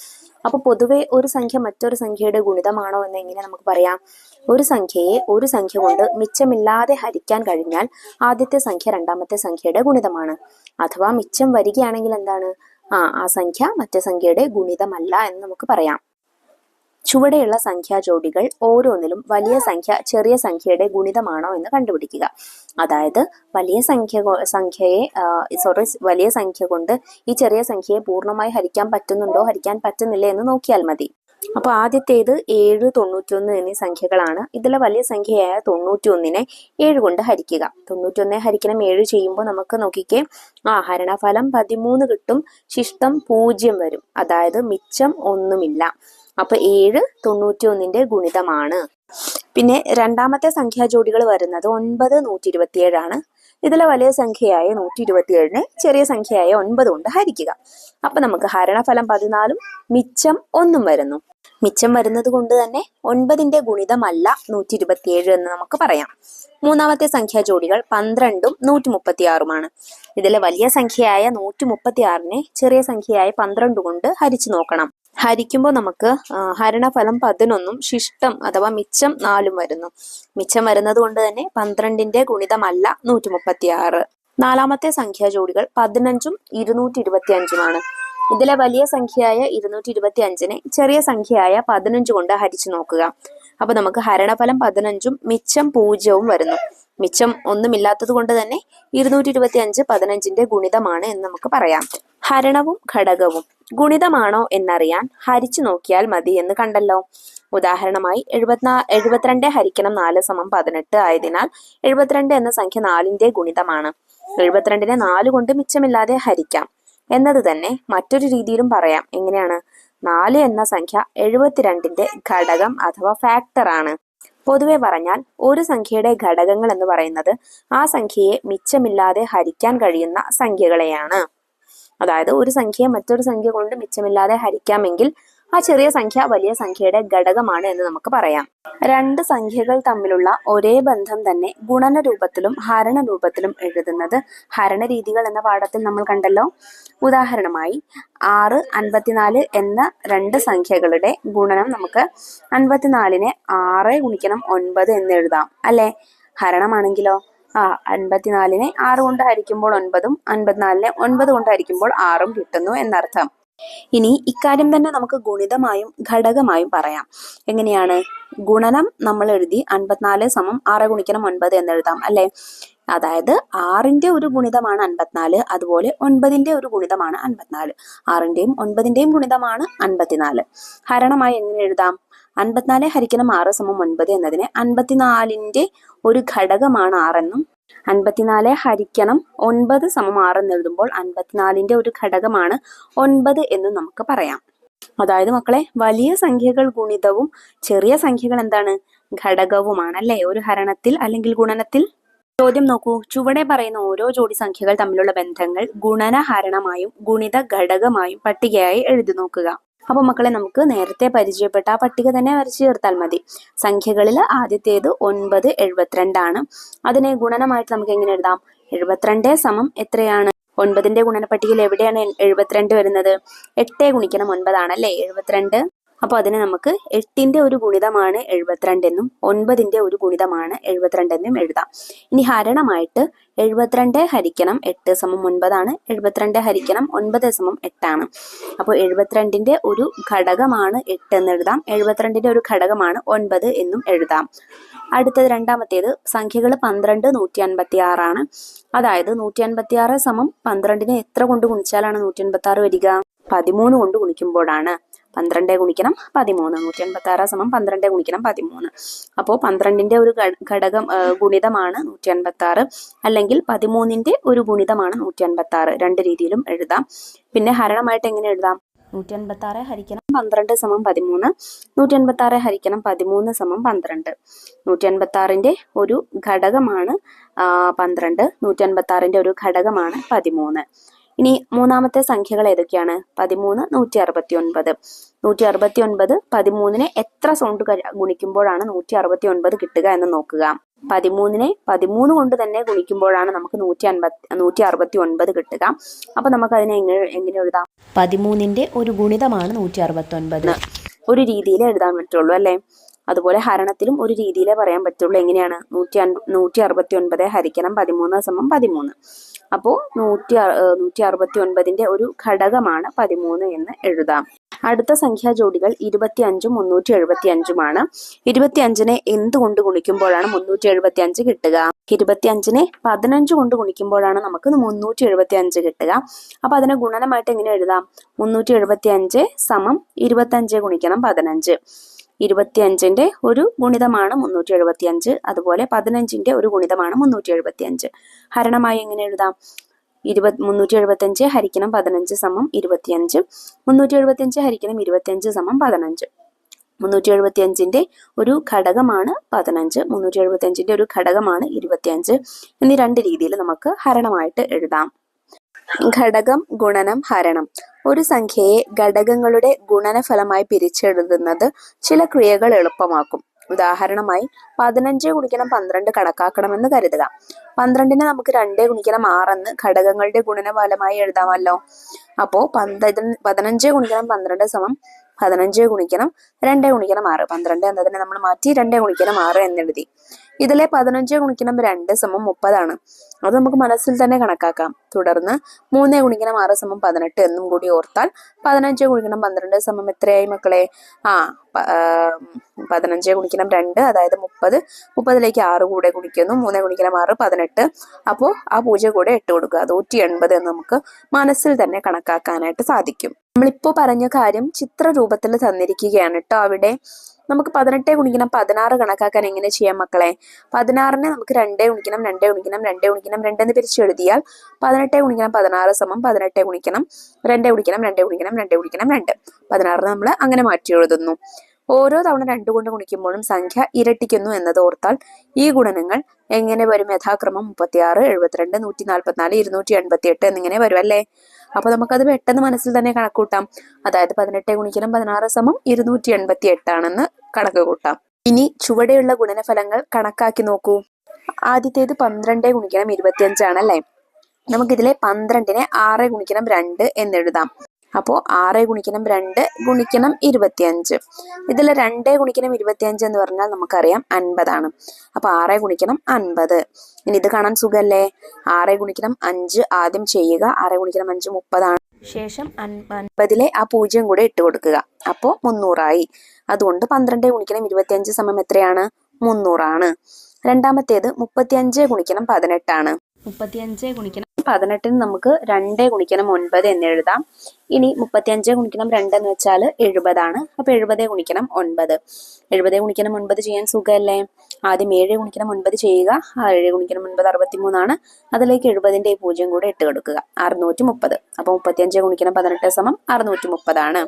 A: അപ്പോൾ പൊതുവെ ഒരു സംഖ്യ മറ്റൊരു സംഖ്യയുടെ ഗുണിതമാണോ എന്ന് എങ്ങനെ നമുക്ക് പറയാം ഒരു സംഖ്യയെ ഒരു സംഖ്യ കൊണ്ട് മിച്ചമില്ലാതെ ഹരിക്കാൻ കഴിഞ്ഞാൽ ആദ്യത്തെ സംഖ്യ രണ്ടാമത്തെ സംഖ്യയുടെ ഗുണിതമാണ് അഥവാ മിച്ചം വരികയാണെങ്കിൽ എന്താണ് ആ ആ സംഖ്യ മറ്റേ സംഖ്യയുടെ ഗുണിതമല്ല എന്ന് നമുക്ക് പറയാം ചുവടെയുള്ള സംഖ്യാ ജോഡികൾ ഓരോന്നിലും വലിയ സംഖ്യ ചെറിയ സംഖ്യയുടെ ഗുണിതമാണോ എന്ന് കണ്ടുപിടിക്കുക അതായത് വലിയ സംഖ്യ സംഖ്യയെ സോറി വലിയ സംഖ്യ കൊണ്ട് ഈ ചെറിയ സംഖ്യയെ പൂർണ്ണമായി ഹരിക്കാൻ പറ്റുന്നുണ്ടോ ഹരിക്കാൻ പറ്റുന്നില്ല എന്ന് നോക്കിയാൽ മതി അപ്പോൾ ആദ്യത്തേത് ഏഴ് തൊണ്ണൂറ്റിയൊന്ന് എന്നീ സംഖ്യകളാണ് ഇതിലെ വലിയ സംഖ്യയായ തൊണ്ണൂറ്റിയൊന്നിനെ ഏഴ് കൊണ്ട് ഹരിക്കുക തൊണ്ണൂറ്റിയൊന്നെ ഹരിക്കണം ഏഴ് ചെയ്യുമ്പോൾ നമുക്ക് നോക്കിക്കേ ആ ഹരണഫലം പതിമൂന്ന് കിട്ടും ശിഷ്ടം പൂജ്യം വരും അതായത് മിച്ചം ഒന്നുമില്ല അപ്പൊ ഏഴ് തൊണ്ണൂറ്റി ഒന്നിന്റെ ഗുണിതമാണ് പിന്നെ രണ്ടാമത്തെ സംഖ്യാ ജോഡികൾ വരുന്നത് ഒൻപത് നൂറ്റി ഇരുപത്തി ഏഴാണ് ഇതിലെ വലിയ സംഖ്യയായ നൂറ്റി ഇരുപത്തി ഇരുപത്തിയേഴിനെ ചെറിയ സംഖ്യയായ ഒൻപത് കൊണ്ട് ഹരിക്കുക അപ്പൊ നമുക്ക് ഹരണഫലം പതിനാലും മിച്ചം ഒന്നും വരുന്നു മിച്ചം വരുന്നത് കൊണ്ട് തന്നെ ഒൻപതിന്റെ ഗുണിതമല്ല നൂറ്റി ഇരുപത്തി ഏഴ് എന്ന് നമുക്ക് പറയാം മൂന്നാമത്തെ സംഖ്യാ ജോഡികൾ പന്ത്രണ്ടും നൂറ്റി മുപ്പത്തി ആറുമാണ് ഇതിലെ വലിയ സംഖ്യയായ നൂറ്റി മുപ്പത്തി ആറിനെ ചെറിയ സംഖ്യയായ പന്ത്രണ്ട് കൊണ്ട് ഹരിച്ചു നോക്കണം ഹരിക്കുമ്പോൾ നമുക്ക് ഹരണഫലം പതിനൊന്നും ശിഷ്ടം അഥവാ മിച്ചം നാലും വരുന്നു മിച്ചം വരുന്നത് കൊണ്ട് തന്നെ പന്ത്രണ്ടിന്റെ ഗുണിതമല്ല നൂറ്റി മുപ്പത്തി ആറ് നാലാമത്തെ സംഖ്യാ ജോഡികൾ പതിനഞ്ചും ഇരുന്നൂറ്റി ഇരുപത്തി അഞ്ചുമാണ് ഇതിലെ വലിയ സംഖ്യയായ ഇരുന്നൂറ്റി ഇരുപത്തി അഞ്ചിനെ ചെറിയ സംഖ്യയായ പതിനഞ്ച് കൊണ്ട് ഹരിച്ചു നോക്കുക അപ്പൊ നമുക്ക് ഹരണഫലം പതിനഞ്ചും മിച്ചം പൂജ്യവും വരുന്നു മിച്ചം ഒന്നുമില്ലാത്തത് കൊണ്ട് തന്നെ ഇരുന്നൂറ്റി ഇരുപത്തി അഞ്ച് പതിനഞ്ചിന്റെ ഗുണിതമാണ് എന്ന് നമുക്ക് പറയാം ഹരണവും ഘടകവും ഗുണിതമാണോ എന്നറിയാൻ ഹരിച്ചു നോക്കിയാൽ മതി എന്ന് കണ്ടല്ലോ ഉദാഹരണമായി എഴുപത്തിനാ എഴുപത്തിരണ്ട് ഹരിക്കണം നാല് സമം പതിനെട്ട് ആയതിനാൽ എഴുപത്തിരണ്ട് എന്ന സംഖ്യ നാലിന്റെ ഗുണിതമാണ് എഴുപത്തിരണ്ടിനെ നാല് കൊണ്ട് മിച്ചമില്ലാതെ ഹരിക്കാം എന്നത് തന്നെ മറ്റൊരു രീതിയിലും പറയാം എങ്ങനെയാണ് നാല് എന്ന സംഖ്യ എഴുപത്തിരണ്ടിന്റെ ഘടകം അഥവാ ഫാക്ടർ ആണ് പൊതുവെ പറഞ്ഞാൽ ഒരു സംഖ്യയുടെ ഘടകങ്ങൾ എന്ന് പറയുന്നത് ആ സംഖ്യയെ മിച്ചമില്ലാതെ ഹരിക്കാൻ കഴിയുന്ന സംഖ്യകളെയാണ് അതായത് ഒരു സംഖ്യയെ മറ്റൊരു സംഖ്യ കൊണ്ട് മിച്ചമില്ലാതെ ഹരിക്കാമെങ്കിൽ ആ ചെറിയ സംഖ്യ വലിയ സംഖ്യയുടെ ഘടകമാണ് എന്ന് നമുക്ക് പറയാം രണ്ട് സംഖ്യകൾ തമ്മിലുള്ള ഒരേ ബന്ധം തന്നെ ഗുണന രൂപത്തിലും ഹരണ രൂപത്തിലും എഴുതുന്നത് ഹരണ രീതികൾ എന്ന പാഠത്തിൽ നമ്മൾ കണ്ടല്ലോ ഉദാഹരണമായി ആറ് അൻപത്തിനാല് എന്ന രണ്ട് സംഖ്യകളുടെ ഗുണനം നമുക്ക് അൻപത്തിനാലിനെ ആറ് ഗുണിക്കണം ഒൻപത് എന്ന് എഴുതാം അല്ലെ ഹരണമാണെങ്കിലോ അൻപത്തിനാലിനെ ആറ് കൊണ്ട് ഹരിക്കുമ്പോൾ ഒൻപതും അൻപത്തിനാലിനെ ഒൻപത് കൊണ്ട് ഹരിക്കുമ്പോൾ ആറും കിട്ടുന്നു എന്നർത്ഥം ഇനി ഇക്കാര്യം തന്നെ നമുക്ക് ഗുണിതമായും ഘടകമായും പറയാം എങ്ങനെയാണ് ഗുണനം നമ്മൾ എഴുതി അൻപത്തിനാല് സമം ആറ് ഗുണിക്കണം ഒൻപത് എന്ന് എഴുതാം അല്ലെ അതായത് ആറിന്റെ ഒരു ഗുണിതമാണ് അൻപത്തിനാല് അതുപോലെ ഒൻപതിന്റെ ഒരു ഗുണിതമാണ് അൻപത്തിനാല് ആറിന്റെയും ഒൻപതിന്റെയും ഗുണിതമാണ് അൻപത്തിനാല് ഹരണമായി എങ്ങനെ എഴുതാം അൻപത്തിനാല് ഹരിക്കണം ആറ് സമം ഒൻപത് എന്നതിന് അൻപത്തിനാലിന്റെ ഒരു ഘടകമാണ് ആറെന്നും അൻപത്തിനാല് ഹരിക്കണം ഒൻപത് സമം ആറ് എന്ന് എഴുതുമ്പോൾ അൻപത്തിനാലിന്റെ ഒരു ഘടകമാണ് ഒൻപത് എന്ന് നമുക്ക് പറയാം അതായത് മക്കളെ വലിയ സംഖ്യകൾ ഗുണിതവും ചെറിയ സംഖ്യകൾ എന്താണ് ഘടകവുമാണ് അല്ലെ ഒരു ഹരണത്തിൽ അല്ലെങ്കിൽ ഗുണനത്തിൽ ചോദ്യം നോക്കൂ ചുവടെ പറയുന്ന ഓരോ ജോഡി സംഖ്യകൾ തമ്മിലുള്ള ബന്ധങ്ങൾ ഗുണനഹരണമായും ഗുണിത ഘടകമായും പട്ടികയായി എഴുതി നോക്കുക അപ്പോൾ മക്കളെ നമുക്ക് നേരത്തെ പരിചയപ്പെട്ട ആ പട്ടിക തന്നെ വരച്ചു ചേർത്താൽ മതി സംഖ്യകളിൽ ആദ്യത്തേത് ഒൻപത് എഴുപത്തിരണ്ടാണ് അതിനെ ഗുണനമായിട്ട് നമുക്ക് എങ്ങനെ എഴുതാം എഴുപത്തിരണ്ടേ സമം എത്രയാണ് ഒൻപതിന്റെ ഗുണന പട്ടികയിൽ എവിടെയാണ് എഴുപത്തിരണ്ട് വരുന്നത് എട്ടേ ഗുണിക്കണം ഒൻപതാണ് അല്ലേ എഴുപത്തിരണ്ട് അപ്പോൾ അതിനെ നമുക്ക് എട്ടിന്റെ ഒരു ഗുണിതമാണ് എഴുപത്തിരണ്ടെന്നും ഒൻപതിന്റെ ഒരു ഗുണിതമാണ് എഴുപത്തിരണ്ടെന്നും എഴുതാം ഇനി ഹരണമായിട്ട് എഴുപത്തിരണ്ട് ഹരിക്കണം എട്ട് സമം ഒൻപതാണ് എഴുപത്തിരണ്ട് ഹരിക്കണം ഒൻപത് സമം എട്ടാണ് അപ്പോൾ എഴുപത്തിരണ്ടിന്റെ ഒരു ഘടകമാണ് എട്ട് എന്ന് എഴുതാം എഴുപത്തിരണ്ടിന്റെ ഒരു ഘടകമാണ് ഒൻപത് എന്നും എഴുതാം അടുത്തത് രണ്ടാമത്തേത് സംഖ്യകൾ പന്ത്രണ്ട് നൂറ്റി അൻപത്തി ആറാണ് അതായത് നൂറ്റി അൻപത്തി ആറ് സമം പന്ത്രണ്ടിനെ എത്ര കൊണ്ട് ഗുണിച്ചാലാണ് നൂറ്റി അൻപത്തി ആറ് വരിക പതിമൂന്ന് കൊണ്ട് ഗുണിക്കുമ്പോഴാണ് പന്ത്രണ്ട് ഗുണിക്കണം പതിമൂന്ന് നൂറ്റി എൺപത്തി ആറ് സമം പന്ത്രണ്ട് ഗുണിക്കണം പതിമൂന്ന് അപ്പോൾ പന്ത്രണ്ടിൻ്റെ ഒരു ഘടകം ഗുണിതമാണ് നൂറ്റി എൺപത്തി ആറ് അല്ലെങ്കിൽ പതിമൂന്നിൻ്റെ ഒരു ഗുണിതമാണ് നൂറ്റി എൺപത്തി ആറ് രണ്ട് രീതിയിലും എഴുതാം പിന്നെ ഹരണമായിട്ട് എങ്ങനെ എഴുതാം നൂറ്റി എൺപത്തി ആറ് ഹരിക്കണം പന്ത്രണ്ട് സമം പതിമൂന്ന് നൂറ്റി എൺപത്തി ആറ് ഹരിക്കണം പതിമൂന്ന് സമം പന്ത്രണ്ട് നൂറ്റി എൺപത്തി ആറിൻ്റെ ഒരു ഘടകമാണ് പന്ത്രണ്ട് നൂറ്റി എൺപത്തി ആറിൻ്റെ ഒരു ഘടകമാണ് പതിമൂന്ന് ഇനി മൂന്നാമത്തെ സംഖ്യകൾ ഏതൊക്കെയാണ് പതിമൂന്ന് നൂറ്റി അറുപത്തി ഒൻപത് നൂറ്റി അറുപത്തി ഒൻപത് പതിമൂന്നിനെ എത്ര സൗണ്ട് ഗുണിക്കുമ്പോഴാണ് നൂറ്റി അറുപത്തി ഒൻപത് കിട്ടുക എന്ന് നോക്കുക പതിമൂന്നിനെ പതിമൂന്ന് കൊണ്ട് തന്നെ ഗുണിക്കുമ്പോഴാണ് നമുക്ക് നൂറ്റി അൻപത്തി നൂറ്റി അറുപത്തി ഒൻപത് കിട്ടുക അപ്പൊ നമുക്ക് അതിനെ എങ്ങനെ എങ്ങനെ എഴുതാം പതിമൂന്നിന്റെ ഒരു ഗുണിതമാണ് നൂറ്റി അറുപത്തി ഒൻപത് ഒരു രീതിയിൽ എഴുതാൻ പറ്റുള്ളൂ അല്ലേ അതുപോലെ ഹരണത്തിലും ഒരു രീതിയിലേ പറയാൻ പറ്റുള്ളൂ എങ്ങനെയാണ് നൂറ്റി അൻപ നൂറ്റി അറുപത്തി ഒൻപത് ഹരിക്കണം പതിമൂന്ന് സമം പതിമൂന്ന് അപ്പോൾ നൂറ്റി നൂറ്റി അറുപത്തി ഒൻപതിൻ്റെ ഒരു ഘടകമാണ് പതിമൂന്ന് എന്ന് എഴുതാം അടുത്ത സംഖ്യാ ജോഡികൾ ഇരുപത്തി അഞ്ചും മുന്നൂറ്റി എഴുപത്തി അഞ്ചുമാണ് ഇരുപത്തി അഞ്ചിനെ എന്തുകൊണ്ട് ഗുണിക്കുമ്പോഴാണ് മുന്നൂറ്റി എഴുപത്തി അഞ്ച് കിട്ടുക ഇരുപത്തി അഞ്ചിനെ പതിനഞ്ച് കൊണ്ട് ഗുണിക്കുമ്പോഴാണ് നമുക്ക് മുന്നൂറ്റി എഴുപത്തി അഞ്ച് കിട്ടുക അപ്പൊ അതിനെ ഗുണനമായിട്ട് എങ്ങനെ എഴുതാം മുന്നൂറ്റി എഴുപത്തി അഞ്ച് സമം ഇരുപത്തി അഞ്ച് ഗുണിക്കണം പതിനഞ്ച് ഇരുപത്തിയഞ്ചിൻ്റെ ഒരു ഗുണിതമാണ് മുന്നൂറ്റി എഴുപത്തി അഞ്ച് അതുപോലെ പതിനഞ്ചിൻ്റെ ഒരു ഗുണിതമാണ് മുന്നൂറ്റി എഴുപത്തി അഞ്ച് ഹരണമായി എങ്ങനെ എഴുതാം ഇരുപത് മുന്നൂറ്റി എഴുപത്തി അഞ്ച് ഹരിക്കണം പതിനഞ്ച് സമം ഇരുപത്തിയഞ്ച് മുന്നൂറ്റി എഴുപത്തി അഞ്ച് ഹരിക്കണം ഇരുപത്തിയഞ്ച് സമം പതിനഞ്ച് മുന്നൂറ്റി എഴുപത്തി എഴുപത്തിയഞ്ചിൻ്റെ ഒരു ഘടകമാണ് പതിനഞ്ച് മുന്നൂറ്റി എഴുപത്തി എഴുപത്തിയഞ്ചിൻ്റെ ഒരു ഘടകമാണ് ഇരുപത്തിയഞ്ച് എന്നീ രണ്ട് രീതിയിൽ നമുക്ക് ഹരണമായിട്ട് എഴുതാം ഘടകം ഗുണനം ഹരണം ഒരു സംഖ്യയെ ഘടകങ്ങളുടെ ഗുണനഫലമായി പിരിച്ചെഴുതുന്നത് ചില ക്രിയകൾ എളുപ്പമാക്കും ഉദാഹരണമായി പതിനഞ്ച് ഗുണിക്കണം പന്ത്രണ്ട് കണക്കാക്കണമെന്ന് കരുതുക പന്ത്രണ്ടിന് നമുക്ക് രണ്ട് ഗുണിക്കണം ആറെന്ന് ഘടകങ്ങളുടെ ഗുണനഫലമായി എഴുതാമല്ലോ അപ്പോൾ പന്ത പതിനഞ്ച് ഗുണിക്കണം പന്ത്രണ്ട് സമം പതിനഞ്ച് ഗുണിക്കണം രണ്ട് ഗുണിക്കണം ആറ് പന്ത്രണ്ട് എന്നതിനെ നമ്മൾ മാറ്റി രണ്ട് ഗുണിക്കണം ആറ് എന്നെഴുതി ഇതിലെ പതിനഞ്ച് ഗുണിക്കണം രണ്ട് സമം മുപ്പതാണ് അത് നമുക്ക് മനസ്സിൽ തന്നെ കണക്കാക്കാം തുടർന്ന് മൂന്ന് ഗുണിക്കണം ആറ് സമം പതിനെട്ട് എന്നും കൂടി ഓർത്താൽ പതിനഞ്ച് ഗുണിക്കണം പന്ത്രണ്ട് സമം എത്രയായി മക്കളെ ആ പതിനഞ്ച് ഗുണിക്കണം രണ്ട് അതായത് മുപ്പത് മുപ്പതിലേക്ക് ആറ് കൂടെ ഗുണിക്കുന്നു മൂന്ന് ഗുണിക്കണം ആറ് പതിനെട്ട് അപ്പോൾ ആ പൂജ കൂടെ ഇട്ട് കൊടുക്കുക അത് നൂറ്റി എൺപത് എന്ന് നമുക്ക് മനസ്സിൽ തന്നെ കണക്കാക്കാനായിട്ട് സാധിക്കും നമ്മളിപ്പോൾ പറഞ്ഞ കാര്യം ചിത്ര രൂപത്തിൽ തന്നിരിക്കുകയാണ് കേട്ടോ അവിടെ നമുക്ക് പതിനെട്ടേ ഗുണിക്കണം പതിനാറ് കണക്കാക്കാൻ എങ്ങനെ ചെയ്യാം മക്കളെ പതിനാറിനെ നമുക്ക് രണ്ടേ ഗുണിക്കണം രണ്ടേ ഗുണിക്കണം രണ്ടേ ഗുണിക്കണം രണ്ടെന്ന് പിരിച്ച് എഴുതിയാൽ പതിനെട്ടേ ഗുണിക്കണം പതിനാറ് സമം പതിനെട്ടേ ഗുണിക്കണം രണ്ടേ ഗുണിക്കണം രണ്ടേ ഗുണിക്കണം രണ്ടേ ഗുണിക്കണം രണ്ട് പതിനാറിന് നമ്മൾ അങ്ങനെ മാറ്റി എഴുതുന്നു ഓരോ തവണ രണ്ടു കൊണ്ട് ഗുണിക്കുമ്പോഴും സംഖ്യ ഇരട്ടിക്കുന്നു എന്നത് ഓർത്താൽ ഈ ഗുണനങ്ങൾ എങ്ങനെ വരും യഥാക്രമം മുപ്പത്തിയാറ് എഴുപത്തിരണ്ട് നൂറ്റി നാൽപ്പത്തിനാല് ഇരുന്നൂറ്റി എൺപത്തി എട്ട് എന്നിങ്ങനെ വരും അല്ലേ അപ്പൊ നമുക്കത് പെട്ടെന്ന് മനസ്സിൽ തന്നെ കണക്കൂട്ടാം അതായത് പതിനെട്ട് ഗുണിക്കണം പതിനാറ് സമം ഇരുന്നൂറ്റി എൺപത്തി എട്ടാണെന്ന് കണക്ക് കൂട്ടാം ഇനി ചുവടെയുള്ള ഗുണനഫലങ്ങൾ കണക്കാക്കി നോക്കൂ ആദ്യത്തേത് പന്ത്രണ്ട് ഗുണിക്കണം ഇരുപത്തിയഞ്ചാണ് അല്ലേ നമുക്കിതിലെ പന്ത്രണ്ടിനെ ആറ് ഗുണിക്കണം രണ്ട് എന്നെഴുതാം അപ്പോൾ ആറ് ഗുണിക്കണം രണ്ട് ഗുണിക്കണം ഇരുപത്തിയഞ്ച് ഇതിൽ രണ്ട് ഗുണിക്കണം ഇരുപത്തിയഞ്ച് എന്ന് പറഞ്ഞാൽ നമുക്കറിയാം അൻപതാണ് അപ്പോൾ ആറ് ഗുണിക്കണം അൻപത് ഇനി ഇത് കാണാൻ സുഖമല്ലേ ആറ് ഗുണിക്കണം അഞ്ച് ആദ്യം ചെയ്യുക ആറ് ഗുണിക്കണം അഞ്ച് മുപ്പതാണ് ശേഷം അൻപതിലെ ആ പൂജ്യം കൂടെ ഇട്ട് കൊടുക്കുക അപ്പോൾ മുന്നൂറായി അതുകൊണ്ട് പന്ത്രണ്ട് ഗുണിക്കണം ഇരുപത്തിയഞ്ച് സമയം എത്രയാണ് മുന്നൂറാണ് രണ്ടാമത്തേത് മുപ്പത്തിയഞ്ച് ഗുണിക്കണം പതിനെട്ടാണ് മുപ്പത്തിയഞ്ച് ഗുണിക്കണം പതിനെട്ടിന് നമുക്ക് രണ്ട് ഗുണിക്കണം ഒൻപത് എന്ന് എഴുതാം ഇനി മുപ്പത്തിയഞ്ച് ഗുണിക്കണം രണ്ട് എന്ന് വെച്ചാൽ എഴുപതാണ് അപ്പൊ എഴുപത് ഗുണിക്കണം ഒൻപത് എഴുപത് ഗുണിക്കണം ഒൻപത് ചെയ്യാൻ സുഖമല്ലേ ആദ്യം ഏഴ് ഗുണിക്കണം ഒൻപത് ചെയ്യുക ആ ഏഴ് ഗുണിക്കണം ഒൻപത് അറുപത്തിമൂന്നാണ് അതിലേക്ക് എഴുപതിന്റെ പൂജ്യം കൂടെ ഇട്ട് കൊടുക്കുക അറുന്നൂറ്റി മുപ്പത് അപ്പോൾ മുപ്പത്തിയഞ്ച് ഗുണിക്കണം പതിനെട്ട് സമം അറുന്നൂറ്റി മുപ്പതാണ്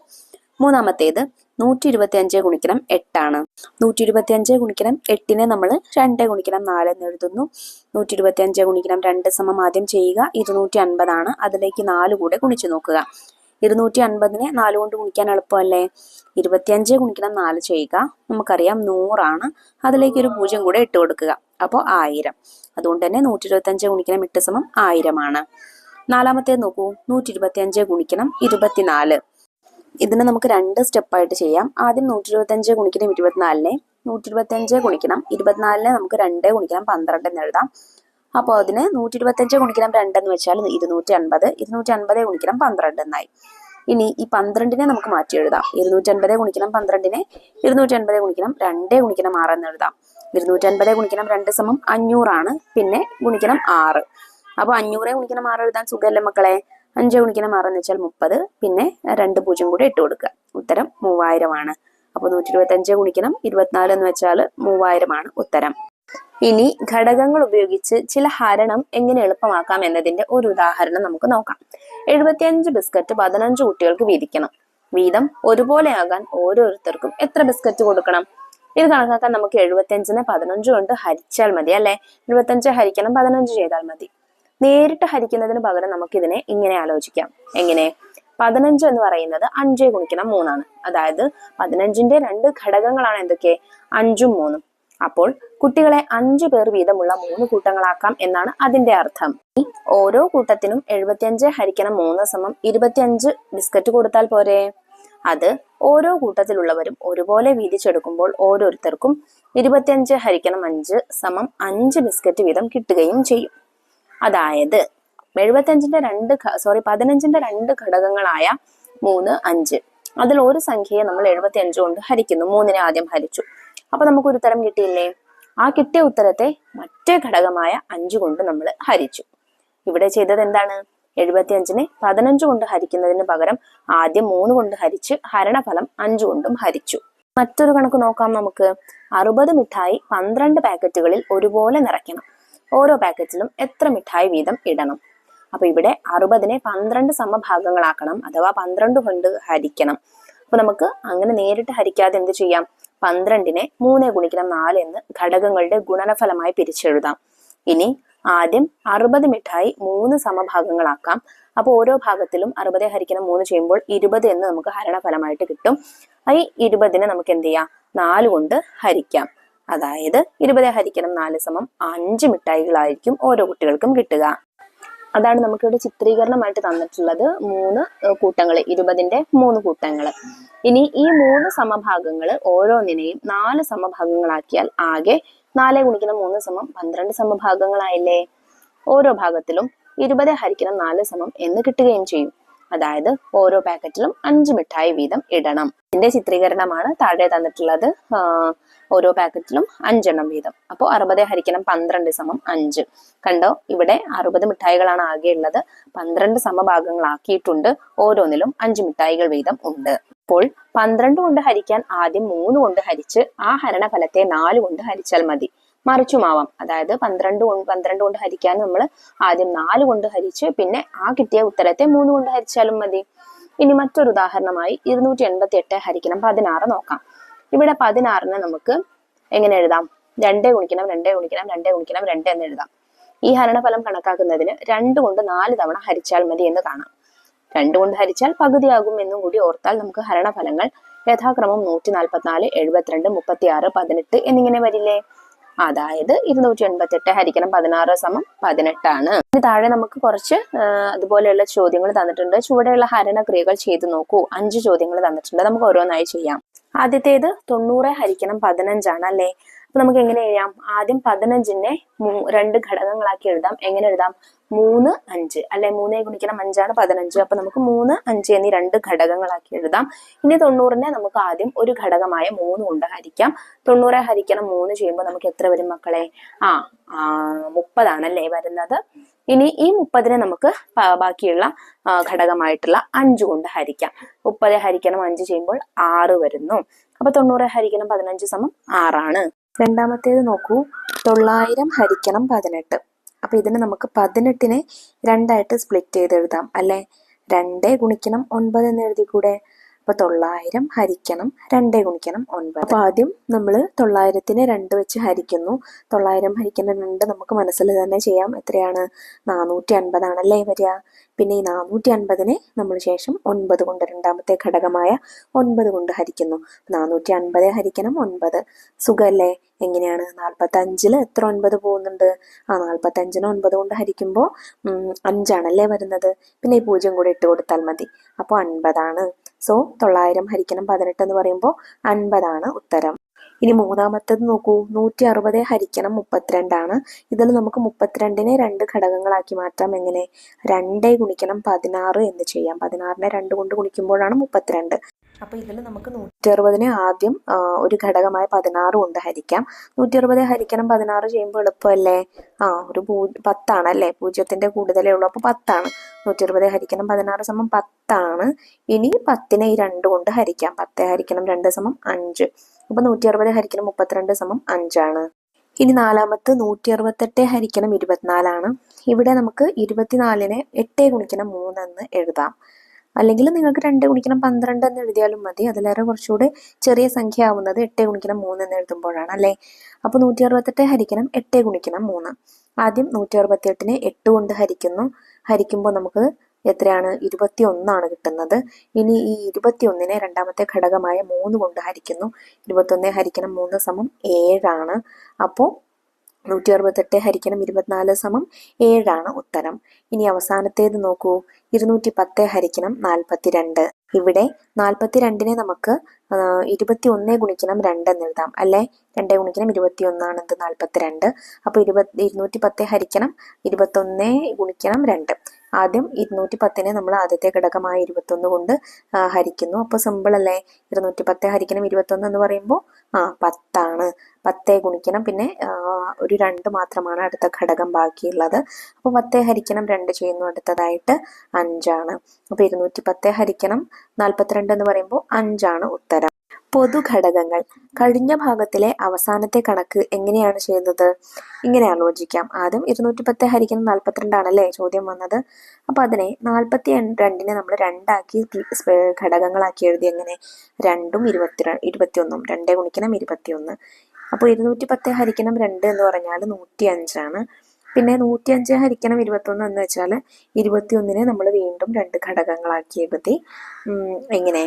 A: മൂന്നാമത്തേത് നൂറ്റി ഇരുപത്തി അഞ്ച് ഗുണിക്കണം എട്ടാണ് നൂറ്റി ഇരുപത്തി അഞ്ച് ഗുണിക്കണം എട്ടിനെ നമ്മൾ രണ്ട് ഗുണിക്കണം നാല് എന്ന് എഴുതുന്നു നൂറ്റി ഇരുപത്തി അഞ്ച് ഗുണിക്കണം രണ്ട് സമം ആദ്യം ചെയ്യുക ഇരുന്നൂറ്റി അൻപതാണ് അതിലേക്ക് നാല് കൂടെ ഗുണിച്ചു നോക്കുക ഇരുന്നൂറ്റി അൻപതിനെ നാല് കൊണ്ട് ഗുണിക്കാൻ എളുപ്പമല്ലേ ഇരുപത്തി അഞ്ച് ഗുണിക്കണം നാല് ചെയ്യുക നമുക്കറിയാം നൂറാണ് അതിലേക്ക് ഒരു പൂജ്യം കൂടെ ഇട്ട് കൊടുക്കുക അപ്പോൾ ആയിരം അതുകൊണ്ട് തന്നെ നൂറ്റി ഇരുപത്തി അഞ്ച് ഗുണിക്കണം എട്ട് സമം ആയിരമാണ് നാലാമത്തേത് നോക്കൂ നൂറ്റി ഇരുപത്തി അഞ്ച് ഗുണിക്കണം ഇരുപത്തിനാല് ഇതിനെ നമുക്ക് രണ്ട് സ്റ്റെപ്പായിട്ട് ചെയ്യാം ആദ്യം നൂറ്റി ഇരുപത്തഞ്ച് ഗുണിക്കണം ഇരുപത്തിനാലിനെ നൂറ്റി ഇരുപത്തഞ്ച് ഗുണിക്കണം ഇരുപത്തിനാലിനെ നമുക്ക് രണ്ട് ഗുണിക്കണം പന്ത്രണ്ട് എന്ന് എഴുതാം അപ്പോൾ അതിന് നൂറ്റി ഇരുപത്തഞ്ച് ഗുണിക്കണം രണ്ടെന്ന് വെച്ചാൽ ഇരുന്നൂറ്റി അൻപത് ഇരുന്നൂറ്റി അൻപത് ഗുണിക്കണം പന്ത്രണ്ട് എന്നായി ഇനി ഈ പന്ത്രണ്ടിനെ നമുക്ക് മാറ്റി എഴുതാം ഇരുന്നൂറ്റി അൻപത് ഗുണിക്കണം പന്ത്രണ്ടിനെ ഇരുന്നൂറ്റി അൻപത് ഗുണിക്കണം രണ്ട് ഗുണിക്കണം ആറ് എന്ന് എഴുതാം ഇരുന്നൂറ്റി അൻപത് ഗുണിക്കണം രണ്ട് സമം അഞ്ഞൂറാണ് പിന്നെ ഗുണിക്കണം ആറ് അപ്പോൾ അഞ്ഞൂറ് ഗുണിക്കണം ആറ് എഴുതാൻ സുഖമല്ലേ മക്കളെ അഞ്ച് ഗുണിക്കണം എന്ന് വെച്ചാൽ മുപ്പത് പിന്നെ രണ്ട് പൂജ്യം കൂടെ ഇട്ട് കൊടുക്കുക ഉത്തരം മൂവായിരമാണ് അപ്പോൾ നൂറ്റി അഞ്ച് ഗുണിക്കണം ഇരുപത്തിനാല് എന്ന് വെച്ചാൽ മൂവായിരമാണ് ഉത്തരം ഇനി ഘടകങ്ങൾ ഉപയോഗിച്ച് ചില ഹരണം എങ്ങനെ എളുപ്പമാക്കാം എന്നതിന്റെ ഒരു ഉദാഹരണം നമുക്ക് നോക്കാം അഞ്ച് ബിസ്ക്കറ്റ് പതിനഞ്ച് കുട്ടികൾക്ക് വീതിക്കണം വീതം ഒരുപോലെയാകാൻ ഓരോരുത്തർക്കും എത്ര ബിസ്ക്കറ്റ് കൊടുക്കണം ഇത് കണക്കാക്കാൻ നമുക്ക് എഴുപത്തിയഞ്ചിനെ പതിനഞ്ച് കൊണ്ട് ഹരിച്ചാൽ മതി അല്ലെ അഞ്ച് ഹരിക്കണം പതിനഞ്ച് ചെയ്താൽ മതി നേരിട്ട് ഹരിക്കുന്നതിന് പകരം നമുക്കിതിനെ ഇങ്ങനെ ആലോചിക്കാം എങ്ങനെ പതിനഞ്ച് എന്ന് പറയുന്നത് അഞ്ചേ ഗുണിക്കണം മൂന്നാണ് അതായത് പതിനഞ്ചിന്റെ രണ്ട് ഘടകങ്ങളാണ് എന്തൊക്കെ അഞ്ചും മൂന്നും അപ്പോൾ കുട്ടികളെ അഞ്ചു പേർ വീതമുള്ള മൂന്ന് കൂട്ടങ്ങളാക്കാം എന്നാണ് അതിന്റെ അർത്ഥം ഓരോ കൂട്ടത്തിനും എഴുപത്തിയഞ്ച് ഹരിക്കണം മൂന്ന് സമം ഇരുപത്തിയഞ്ച് ബിസ്ക്കറ്റ് കൊടുത്താൽ പോരെ അത് ഓരോ കൂട്ടത്തിലുള്ളവരും ഒരുപോലെ വീതിച്ചെടുക്കുമ്പോൾ ഓരോരുത്തർക്കും ഇരുപത്തിയഞ്ച് ഹരിക്കണം അഞ്ച് സമം അഞ്ച് ബിസ്ക്കറ്റ് വീതം കിട്ടുകയും ചെയ്യും അതായത് എഴുപത്തഞ്ചിന്റെ രണ്ട് സോറി പതിനഞ്ചിന്റെ രണ്ട് ഘടകങ്ങളായ മൂന്ന് അഞ്ച് അതിൽ ഒരു സംഖ്യയെ നമ്മൾ എഴുപത്തി അഞ്ച് കൊണ്ട് ഹരിക്കുന്നു മൂന്നിനെ ആദ്യം ഹരിച്ചു അപ്പൊ നമുക്ക് ഒരു ഉത്തരം കിട്ടിയില്ലേ ആ കിട്ടിയ ഉത്തരത്തെ മറ്റേ ഘടകമായ അഞ്ചു കൊണ്ട് നമ്മൾ ഹരിച്ചു ഇവിടെ ചെയ്തത് എന്താണ് എഴുപത്തി അഞ്ചിനെ പതിനഞ്ച് കൊണ്ട് ഹരിക്കുന്നതിന് പകരം ആദ്യം മൂന്ന് കൊണ്ട് ഹരിച്ച് ഹരണഫലം അഞ്ചു കൊണ്ടും ഹരിച്ചു മറ്റൊരു കണക്ക് നോക്കാം നമുക്ക് അറുപത് മിഠായി പന്ത്രണ്ട് പാക്കറ്റുകളിൽ ഒരുപോലെ നിറയ്ക്കണം ഓരോ പാക്കറ്റിലും എത്ര മിഠായി വീതം ഇടണം അപ്പൊ ഇവിടെ അറുപതിനെ പന്ത്രണ്ട് സമഭാഗങ്ങളാക്കണം അഥവാ പന്ത്രണ്ട് കൊണ്ട് ഹരിക്കണം അപ്പൊ നമുക്ക് അങ്ങനെ നേരിട്ട് ഹരിക്കാതെ എന്ത് ചെയ്യാം പന്ത്രണ്ടിനെ മൂന്ന് ഗുണിക്കണം നാല് എന്ന് ഘടകങ്ങളുടെ ഗുണനഫലമായി പിരിച്ചെഴുതാം ഇനി ആദ്യം അറുപത് മിഠായി മൂന്ന് സമഭാഗങ്ങളാക്കാം അപ്പോൾ ഓരോ ഭാഗത്തിലും അറുപതെ ഹരിക്കണം മൂന്ന് ചെയ്യുമ്പോൾ ഇരുപത് എന്ന് നമുക്ക് ഹരണഫലമായിട്ട് കിട്ടും ഈ ഇരുപതിനെ നമുക്ക് എന്ത് ചെയ്യാം നാല് കൊണ്ട് ഹരിക്കാം അതായത് ഇരുപത് ഹരിക്കണം നാല് സമം അഞ്ച് മിഠായികളായിരിക്കും ഓരോ കുട്ടികൾക്കും കിട്ടുക അതാണ് നമുക്കിവിടെ ചിത്രീകരണമായിട്ട് തന്നിട്ടുള്ളത് മൂന്ന് കൂട്ടങ്ങൾ ഇരുപതിന്റെ മൂന്ന് കൂട്ടങ്ങൾ ഇനി ഈ മൂന്ന് സമഭാഗങ്ങൾ ഓരോന്നിനെയും നാല് സമഭാഗങ്ങളാക്കിയാൽ ആകെ നാല് ഗുണിക്കുന്ന മൂന്ന് സമം പന്ത്രണ്ട് സമഭാഗങ്ങളായില്ലേ ഓരോ ഭാഗത്തിലും ഇരുപത് ഹരിക്കണം നാല് സമം എന്ന് കിട്ടുകയും ചെയ്യും അതായത് ഓരോ പാക്കറ്റിലും അഞ്ച് മിഠായി വീതം ഇടണം ഇതിന്റെ ചിത്രീകരണമാണ് താഴെ തന്നിട്ടുള്ളത് ഓരോ പാക്കറ്റിലും അഞ്ചെണ്ണം വീതം അപ്പോൾ അറുപത് ഹരിക്കണം പന്ത്രണ്ട് സമം അഞ്ച് കണ്ടോ ഇവിടെ അറുപത് മിഠായികളാണ് ആകെ ഉള്ളത് പന്ത്രണ്ട് സമഭാഗങ്ങളാക്കിയിട്ടുണ്ട് ഓരോന്നിലും അഞ്ച് മിഠായികൾ വീതം ഉണ്ട് അപ്പോൾ പന്ത്രണ്ട് കൊണ്ട് ഹരിക്കാൻ ആദ്യം മൂന്ന് കൊണ്ട് ഹരിച്ച് ആ ഹരണഫലത്തെ നാല് കൊണ്ട് ഹരിച്ചാൽ മതി മറിച്ചുമാവാം അതായത് പന്ത്രണ്ട് കൊണ്ട് പന്ത്രണ്ട് കൊണ്ട് ഹരിക്കാൻ നമ്മൾ ആദ്യം നാല് കൊണ്ട് ഹരിച്ച് പിന്നെ ആ കിട്ടിയ ഉത്തരത്തെ മൂന്ന് കൊണ്ട് ഹരിച്ചാലും മതി ഇനി മറ്റൊരു ഉദാഹരണമായി ഇരുന്നൂറ്റി എൺപത്തി എട്ട് ഹരിക്കണം പതിനാറ് നോക്കാം ഇവിടെ പതിനാറിന് നമുക്ക് എങ്ങനെ എഴുതാം രണ്ട് ഗുണിക്കണം രണ്ട് ഗുണിക്കണം രണ്ട് ഗുണിക്കണം രണ്ട് എന്ന് എഴുതാം ഈ ഹരണഫലം കണക്കാക്കുന്നതിന് രണ്ട് കൊണ്ട് നാല് തവണ ഹരിച്ചാൽ മതി എന്ന് കാണാം രണ്ട് കൊണ്ട് ഹരിച്ചാൽ പകുതിയാകും എന്നും കൂടി ഓർത്താൽ നമുക്ക് ഹരണഫലങ്ങൾ യഥാക്രമം നൂറ്റി നാൽപ്പത്തിനാല് എഴുപത്തിരണ്ട് ആറ് പതിനെട്ട് എന്നിങ്ങനെ വരില്ലേ അതായത് ഇരുന്നൂറ്റി എൺപത്തെട്ട് ഹരിക്കണം പതിനാറ് സമം പതിനെട്ടാണ് ഇനി താഴെ നമുക്ക് കുറച്ച് അതുപോലെയുള്ള ചോദ്യങ്ങൾ തന്നിട്ടുണ്ട് ചുവടെയുള്ള ഹരണക്രിയകൾ ചെയ്തു നോക്കൂ അഞ്ച് ചോദ്യങ്ങൾ തന്നിട്ടുണ്ട് നമുക്ക് ഓരോന്നായി ചെയ്യാം ആദ്യത്തേത് തൊണ്ണൂറ് ഹരിക്കണം പതിനഞ്ചാണ് അല്ലേ അപ്പൊ നമുക്ക് എങ്ങനെ എഴുതാം ആദ്യം പതിനഞ്ചിനെ രണ്ട് ഘടകങ്ങളാക്കി എഴുതാം എങ്ങനെ എഴുതാം മൂന്ന് അഞ്ച് അല്ലെ മൂന്നേ ഗുണിക്കണം അഞ്ചാണ് പതിനഞ്ച് അപ്പൊ നമുക്ക് മൂന്ന് അഞ്ച് എന്നീ രണ്ട് ഘടകങ്ങളാക്കി എഴുതാം ഇനി തൊണ്ണൂറിനെ നമുക്ക് ആദ്യം ഒരു ഘടകമായ മൂന്ന് കൊണ്ട് ഹരിക്കാം തൊണ്ണൂറെ ഹരിക്കണം മൂന്ന് ചെയ്യുമ്പോൾ നമുക്ക് എത്ര വരും മക്കളെ ആ മുപ്പതാണല്ലേ വരുന്നത് ഇനി ഈ മുപ്പതിനെ നമുക്ക് ബാക്കിയുള്ള ഘടകമായിട്ടുള്ള അഞ്ച് കൊണ്ട് ഹരിക്കാം മുപ്പതെ ഹരിക്കണം അഞ്ച് ചെയ്യുമ്പോൾ ആറ് വരുന്നു അപ്പൊ തൊണ്ണൂറെ ഹരിക്കണം പതിനഞ്ച് സമം ആറാണ് രണ്ടാമത്തേത് നോക്കൂ തൊള്ളായിരം ഹരിക്കണം പതിനെട്ട് അപ്പൊ ഇതിന് നമുക്ക് പതിനെട്ടിനെ രണ്ടായിട്ട് സ്പ്ലിറ്റ് ചെയ്ത് എഴുതാം അല്ലെ രണ്ടേ ഗുണിക്കണം ഒൻപത് എന്ന് എഴുതിക്കൂടെ അപ്പൊ തൊള്ളായിരം ഹരിക്കണം രണ്ടേ ഗുണിക്കണം ഒൻപത് അപ്പൊ ആദ്യം നമ്മൾ തൊള്ളായിരത്തിന് രണ്ട് വെച്ച് ഹരിക്കുന്നു തൊള്ളായിരം ഹരിക്കണം രണ്ട് നമുക്ക് മനസ്സിൽ തന്നെ ചെയ്യാം എത്രയാണ് നാനൂറ്റി അൻപതാണല്ലേ വരിക പിന്നെ ഈ നാനൂറ്റി അൻപതിനെ നമ്മൾ ശേഷം ഒൻപത് കൊണ്ട് രണ്ടാമത്തെ ഘടകമായ ഒൻപത് കൊണ്ട് ഹരിക്കുന്നു നാനൂറ്റി അൻപത് ഹരിക്കണം ഒൻപത് സുഖല്ലേ എങ്ങനെയാണ് നാൽപ്പത്തഞ്ചിൽ എത്ര ഒൻപത് പോകുന്നുണ്ട് ആ നാൽപ്പത്തഞ്ചിന് ഒൻപത് കൊണ്ട് ഹരിക്കുമ്പോൾ അഞ്ചാണല്ലേ വരുന്നത് പിന്നെ ഈ പൂജ്യം കൂടെ ഇട്ട് കൊടുത്താൽ മതി അപ്പോൾ അൻപതാണ് സോ തൊള്ളായിരം ഹരിക്കണം പതിനെട്ട് എന്ന് പറയുമ്പോൾ അൻപതാണ് ഉത്തരം ഇനി മൂന്നാമത്തത് നോക്കൂ നൂറ്റി അറുപത് ഹരിക്കണം മുപ്പത്തിരണ്ടാണ് ഇതിൽ നമുക്ക് മുപ്പത്തിരണ്ടിനെ രണ്ട് ഘടകങ്ങളാക്കി മാറ്റാം എങ്ങനെ രണ്ടേ ഗുണിക്കണം പതിനാറ് എന്ന് ചെയ്യാം പതിനാറിനെ രണ്ട് കൊണ്ട് ഗുണിക്കുമ്പോഴാണ് മുപ്പത്തിരണ്ട് അപ്പൊ ഇതിൽ നമുക്ക് നൂറ്റി അറുപതിന് ആദ്യം ഒരു ഘടകമായ പതിനാറ് കൊണ്ട് ഹരിക്കാം നൂറ്റി അറുപത് ഹരിക്കണം പതിനാറ് ചെയ്യുമ്പോൾ എളുപ്പമല്ലേ ആ ഒരു പൂ പത്താണ് അല്ലേ പൂജ്യത്തിന്റെ കൂടുതലേ ഉള്ളൂ അപ്പൊ പത്താണ് നൂറ്റി അറുപത് ഹരിക്കണം പതിനാറ് സമം പത്താണ് ഇനി പത്തിനെ ഈ രണ്ട് കൊണ്ട് ഹരിക്കാം പത്ത് ഹരിക്കണം രണ്ട് സമം അഞ്ച് അപ്പൊ നൂറ്റി അറുപത് ഹരിക്കണം മുപ്പത്തിരണ്ട് സമം അഞ്ചാണ് ഇനി നാലാമത്ത് നൂറ്റി അറുപത്തെട്ട് ഹരിക്കണം ഇരുപത്തിനാലാണ് ഇവിടെ നമുക്ക് ഇരുപത്തിനാലിനെ എട്ടേ ഗുണിക്കണം മൂന്നെന്ന് എഴുതാം അല്ലെങ്കിൽ നിങ്ങൾക്ക് രണ്ട് ഗുണിക്കണം പന്ത്രണ്ട് എന്ന് എഴുതിയാലും മതി അതിലേറെ കുറച്ചുകൂടെ ചെറിയ സംഖ്യ ആവുന്നത് എട്ട് ഗുണിക്കണം മൂന്ന് എന്ന് എഴുതുമ്പോഴാണ് അല്ലേ അപ്പോൾ നൂറ്റി അറുപത്തെട്ട് ഹരിക്കണം എട്ട് ഗുണിക്കണം മൂന്ന് ആദ്യം നൂറ്റി അറുപത്തിയെട്ടിനെ എട്ട് കൊണ്ട് ഹരിക്കുന്നു ഹരിക്കുമ്പോൾ നമുക്ക് എത്രയാണ് ഇരുപത്തി ഒന്നാണ് കിട്ടുന്നത് ഇനി ഈ ഇരുപത്തി ഒന്നിനെ രണ്ടാമത്തെ ഘടകമായ മൂന്ന് കൊണ്ട് ഹരിക്കുന്നു ഇരുപത്തി ഇരുപത്തൊന്നെ ഹരിക്കണം മൂന്ന് സമം ഏഴാണ് അപ്പോൾ നൂറ്റി അറുപത്തെട്ട് ഹരിക്കണം ഇരുപത്തിനാല് സമം ഏഴാണ് ഉത്തരം ഇനി അവസാനത്തേത് നോക്കൂ ഇരുന്നൂറ്റി പത്ത് ഹരിക്കണം നാൽപ്പത്തിരണ്ട് ഇവിടെ നാൽപ്പത്തിരണ്ടിനെ നമുക്ക് ഇരുപത്തി ഒന്ന് ഗുണിക്കണം രണ്ട് എന്ന് എഴുതാം അല്ലെ രണ്ടേ ഗുണിക്കണം ഇരുപത്തി ഒന്നാണ് എന്ത് നാൽപ്പത്തിരണ്ട് അപ്പൊ ഇരുപത്തി ഇരുന്നൂറ്റി പത്ത് ഹരിക്കണം ഇരുപത്തൊന്ന് ഗുണിക്കണം രണ്ട് ആദ്യം ഇരുന്നൂറ്റി പത്തിനെ നമ്മൾ ആദ്യത്തെ ഘടകമായ ഇരുപത്തി ഒന്ന് കൊണ്ട് ഹരിക്കുന്നു അപ്പൊ സിമ്പിൾ അല്ലേ ഇരുന്നൂറ്റി പത്ത് ഹരിക്കണം ഇരുപത്തൊന്ന് എന്ന് പറയുമ്പോൾ ആ പത്താണ് പത്തേ ഗുണിക്കണം പിന്നെ ഒരു രണ്ട് മാത്രമാണ് അടുത്ത ഘടകം ബാക്കിയുള്ളത് അപ്പോൾ പത്തേ ഹരിക്കണം രണ്ട് ചെയ്യുന്നു അടുത്തതായിട്ട് അഞ്ചാണ് അപ്പോൾ ഇരുന്നൂറ്റി പത്തേ ഹരിക്കണം നാൽപ്പത്തിരണ്ട് എന്ന് പറയുമ്പോൾ അഞ്ചാണ് ഉത്തരം പൊതുഘടകങ്ങൾ കഴിഞ്ഞ ഭാഗത്തിലെ അവസാനത്തെ കണക്ക് എങ്ങനെയാണ് ചെയ്യുന്നത് ഇങ്ങനെ ആലോചിക്കാം ആദ്യം ഇരുന്നൂറ്റി പത്ത് ഹരിക്കുന്ന അല്ലേ ചോദ്യം വന്നത് അപ്പോൾ അതിനെ നാൽപ്പത്തി രണ്ടിനെ നമ്മൾ രണ്ടാക്കി ഘടകങ്ങളാക്കി എഴുതി എങ്ങനെ രണ്ടും ഇരുപത്തി ഇരുപത്തിയൊന്നും രണ്ടേ ഗുണിക്കണം ഇരുപത്തിയൊന്ന് അപ്പോൾ ഇരുന്നൂറ്റി പത്ത് ഹരിക്കണം രണ്ട് എന്ന് പറഞ്ഞാൽ നൂറ്റി അഞ്ചാണ് പിന്നെ നൂറ്റി അഞ്ച് ഹരിക്കണം ഇരുപത്തൊന്ന് എന്ന് വെച്ചാൽ ഇരുപത്തിയൊന്നിന് നമ്മൾ വീണ്ടും രണ്ട് ഘടകങ്ങളാക്കി എഴുതി ഇങ്ങനെ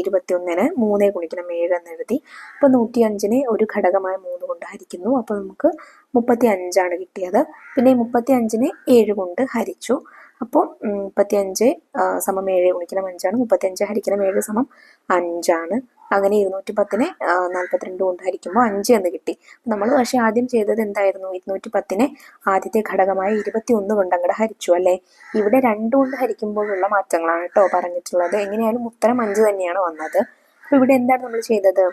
A: ഇരുപത്തിയൊന്നിന് മൂന്നേ ഗുണിക്കണം ഏഴ് എന്ന് എഴുതി അപ്പോൾ നൂറ്റി അഞ്ചിന് ഒരു ഘടകമായ മൂന്ന് കൊണ്ട് ഹരിക്കുന്നു അപ്പോൾ നമുക്ക് മുപ്പത്തി അഞ്ചാണ് കിട്ടിയത് പിന്നെ മുപ്പത്തി അഞ്ചിന് ഏഴ് കൊണ്ട് ഹരിച്ചു അപ്പോൾ മുപ്പത്തി അഞ്ച് സമം ഏഴ് ഗുണിക്കണം അഞ്ചാണ് മുപ്പത്തി അഞ്ച് ഹരിക്കണം ഏഴ് സമം അഞ്ചാണ് അങ്ങനെ ഇരുന്നൂറ്റി പത്തിന് നാൽപ്പത്തിരണ്ട് കൊണ്ട് ഹരിക്കുമ്പോൾ അഞ്ച് എന്ന് കിട്ടി നമ്മൾ പക്ഷേ ആദ്യം ചെയ്തത് എന്തായിരുന്നു ഇരുന്നൂറ്റി പത്തിന് ആദ്യത്തെ ഘടകമായ ഇരുപത്തി ഒന്ന് കൊണ്ട് അങ്ങോട്ട് ഹരിച്ചു അല്ലേ ഇവിടെ രണ്ട് കൊണ്ട് ഹരിക്കുമ്പോഴുള്ള മാറ്റങ്ങളാണ് കേട്ടോ പറഞ്ഞിട്ടുള്ളത് എങ്ങനെയായാലും ഉത്തരം അഞ്ച് തന്നെയാണ് വന്നത് അപ്പോൾ ഇവിടെ എന്താണ് നമ്മൾ ചെയ്തത്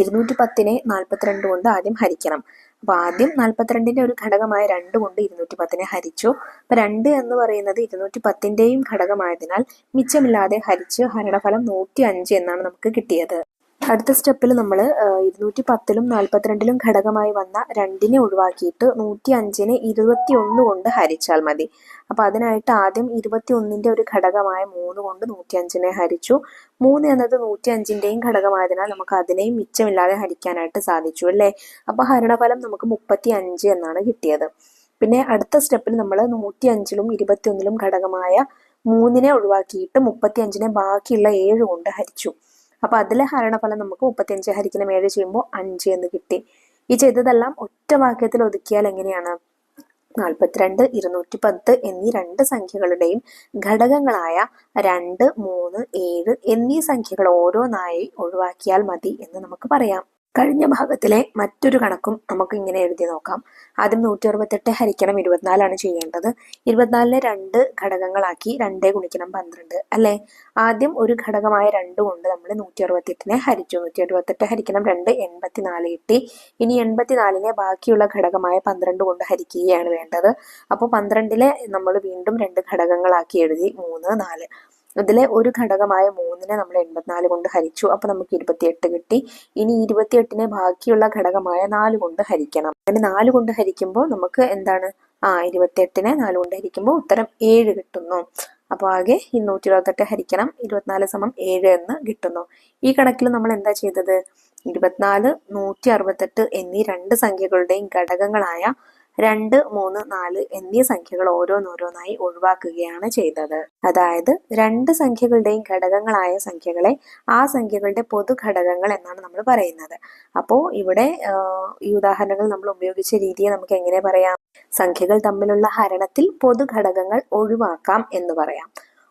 A: ഇരുന്നൂറ്റി പത്തിനെ നാൽപ്പത്തിരണ്ട് കൊണ്ട് ആദ്യം ഹരിക്കണം അപ്പൊ ആദ്യം നാൽപ്പത്തിരണ്ടിന്റെ ഒരു ഘടകമായ രണ്ട് കൊണ്ട് ഇരുന്നൂറ്റി പത്തിനെ ഹരിച്ചു അപ്പൊ രണ്ട് എന്ന് പറയുന്നത് ഇരുന്നൂറ്റി പത്തിന്റെയും ഘടകമായതിനാൽ മിച്ചമില്ലാതെ ഹരിച്ച് ഹരണഫലം നൂറ്റി അഞ്ച് എന്നാണ് നമുക്ക് കിട്ടിയത് അടുത്ത സ്റ്റെപ്പിൽ നമ്മൾ ഇരുന്നൂറ്റി പത്തിലും നാൽപ്പത്തിരണ്ടിലും ഘടകമായി വന്ന രണ്ടിനെ ഒഴിവാക്കിയിട്ട് നൂറ്റി അഞ്ചിനെ ഇരുപത്തി ഒന്ന് കൊണ്ട് ഹരിച്ചാൽ മതി അപ്പം അതിനായിട്ട് ആദ്യം ഇരുപത്തി ഒന്നിൻ്റെ ഒരു ഘടകമായ മൂന്ന് കൊണ്ട് നൂറ്റി അഞ്ചിനെ ഹരിച്ചു മൂന്ന് എന്നത് നൂറ്റി അഞ്ചിൻ്റെയും ഘടകമായതിനാൽ നമുക്ക് അതിനെയും മിച്ചമില്ലാതെ ഹരിക്കാനായിട്ട് സാധിച്ചു അല്ലേ അപ്പോൾ ഹരണഫലം നമുക്ക് മുപ്പത്തി അഞ്ച് എന്നാണ് കിട്ടിയത് പിന്നെ അടുത്ത സ്റ്റെപ്പിൽ നമ്മൾ നൂറ്റി അഞ്ചിലും ഇരുപത്തി ഒന്നിലും ഘടകമായ മൂന്നിനെ ഒഴിവാക്കിയിട്ട് മുപ്പത്തി അഞ്ചിനെ ബാക്കിയുള്ള ഏഴ് കൊണ്ട് ഹരിച്ചു അപ്പോൾ അതിലെ ഹരണഫലം നമുക്ക് മുപ്പത്തിയഞ്ച് ഹരിക്കണം ഏഴ് ചെയ്യുമ്പോൾ അഞ്ച് എന്ന് കിട്ടി ഈ ചെയ്തതെല്ലാം ഒറ്റ വാക്യത്തിൽ ഒതുക്കിയാൽ എങ്ങനെയാണ് നാൽപ്പത്തിരണ്ട് ഇരുന്നൂറ്റി പത്ത് എന്നീ രണ്ട് സംഖ്യകളുടെയും ഘടകങ്ങളായ രണ്ട് മൂന്ന് ഏഴ് എന്നീ സംഖ്യകൾ ഓരോന്നായി ഒഴിവാക്കിയാൽ മതി എന്ന് നമുക്ക് പറയാം കഴിഞ്ഞ ഭാഗത്തിലെ മറ്റൊരു കണക്കും നമുക്ക് ഇങ്ങനെ എഴുതി നോക്കാം ആദ്യം നൂറ്റി അറുപത്തെട്ട് ഹരിക്കണം ഇരുപത്തിനാലാണ് ചെയ്യേണ്ടത് ഇരുപത്തിനാലിനെ രണ്ട് ഘടകങ്ങളാക്കി രണ്ടേ ഗുണിക്കണം പന്ത്രണ്ട് അല്ലെ ആദ്യം ഒരു ഘടകമായ രണ്ട് കൊണ്ട് നമ്മൾ നൂറ്റി അറുപത്തെട്ടിനെ ഹരിച്ചു നൂറ്റി അറുപത്തെട്ട് ഹരിക്കണം രണ്ട് എൺപത്തിനാല് കിട്ടി ഇനി എൺപത്തിനാലിനെ ബാക്കിയുള്ള ഘടകമായ പന്ത്രണ്ട് കൊണ്ട് ഹരിക്കുകയാണ് വേണ്ടത് അപ്പോൾ പന്ത്രണ്ടിലെ നമ്മൾ വീണ്ടും രണ്ട് ഘടകങ്ങളാക്കി എഴുതി മൂന്ന് നാല് അതിലെ ഒരു ഘടകമായ മൂന്നിനെ നമ്മൾ എൺപത്തിനാല് കൊണ്ട് ഹരിച്ചു അപ്പൊ നമുക്ക് ഇരുപത്തിയെട്ട് കിട്ടി ഇനി ഇരുപത്തിയെട്ടിനെ ബാക്കിയുള്ള ഘടകമായ നാല് കൊണ്ട് ഹരിക്കണം അങ്ങനെ നാല് കൊണ്ട് ഹരിക്കുമ്പോൾ നമുക്ക് എന്താണ് ആ ഇരുപത്തിയെട്ടിനെ നാല് കൊണ്ട് ഹരിക്കുമ്പോൾ ഉത്തരം ഏഴ് കിട്ടുന്നു അപ്പൊ ആകെ ഇരുന്നൂറ്റി ഇരുപത്തെട്ട് ഹരിക്കണം ഇരുപത്തിനാല് സമം ഏഴ് എന്ന് കിട്ടുന്നു ഈ കണക്കിൽ നമ്മൾ എന്താ ചെയ്തത് ഇരുപത്തിനാല് നൂറ്റി അറുപത്തെട്ട് എന്നീ രണ്ട് സംഖ്യകളുടെയും ഘടകങ്ങളായ രണ്ട് മൂന്ന് നാല് എന്നീ സംഖ്യകൾ ഓരോന്നോരോന്നായി ഒഴിവാക്കുകയാണ് ചെയ്തത് അതായത് രണ്ട് സംഖ്യകളുടെയും ഘടകങ്ങളായ സംഖ്യകളെ ആ സംഖ്യകളുടെ പൊതു ഘടകങ്ങൾ എന്നാണ് നമ്മൾ പറയുന്നത് അപ്പോൾ ഇവിടെ ഈ ഉദാഹരണങ്ങൾ നമ്മൾ ഉപയോഗിച്ച രീതിയെ നമുക്ക് എങ്ങനെ പറയാം സംഖ്യകൾ തമ്മിലുള്ള ഹരണത്തിൽ പൊതു ഘടകങ്ങൾ ഒഴിവാക്കാം എന്ന് പറയാം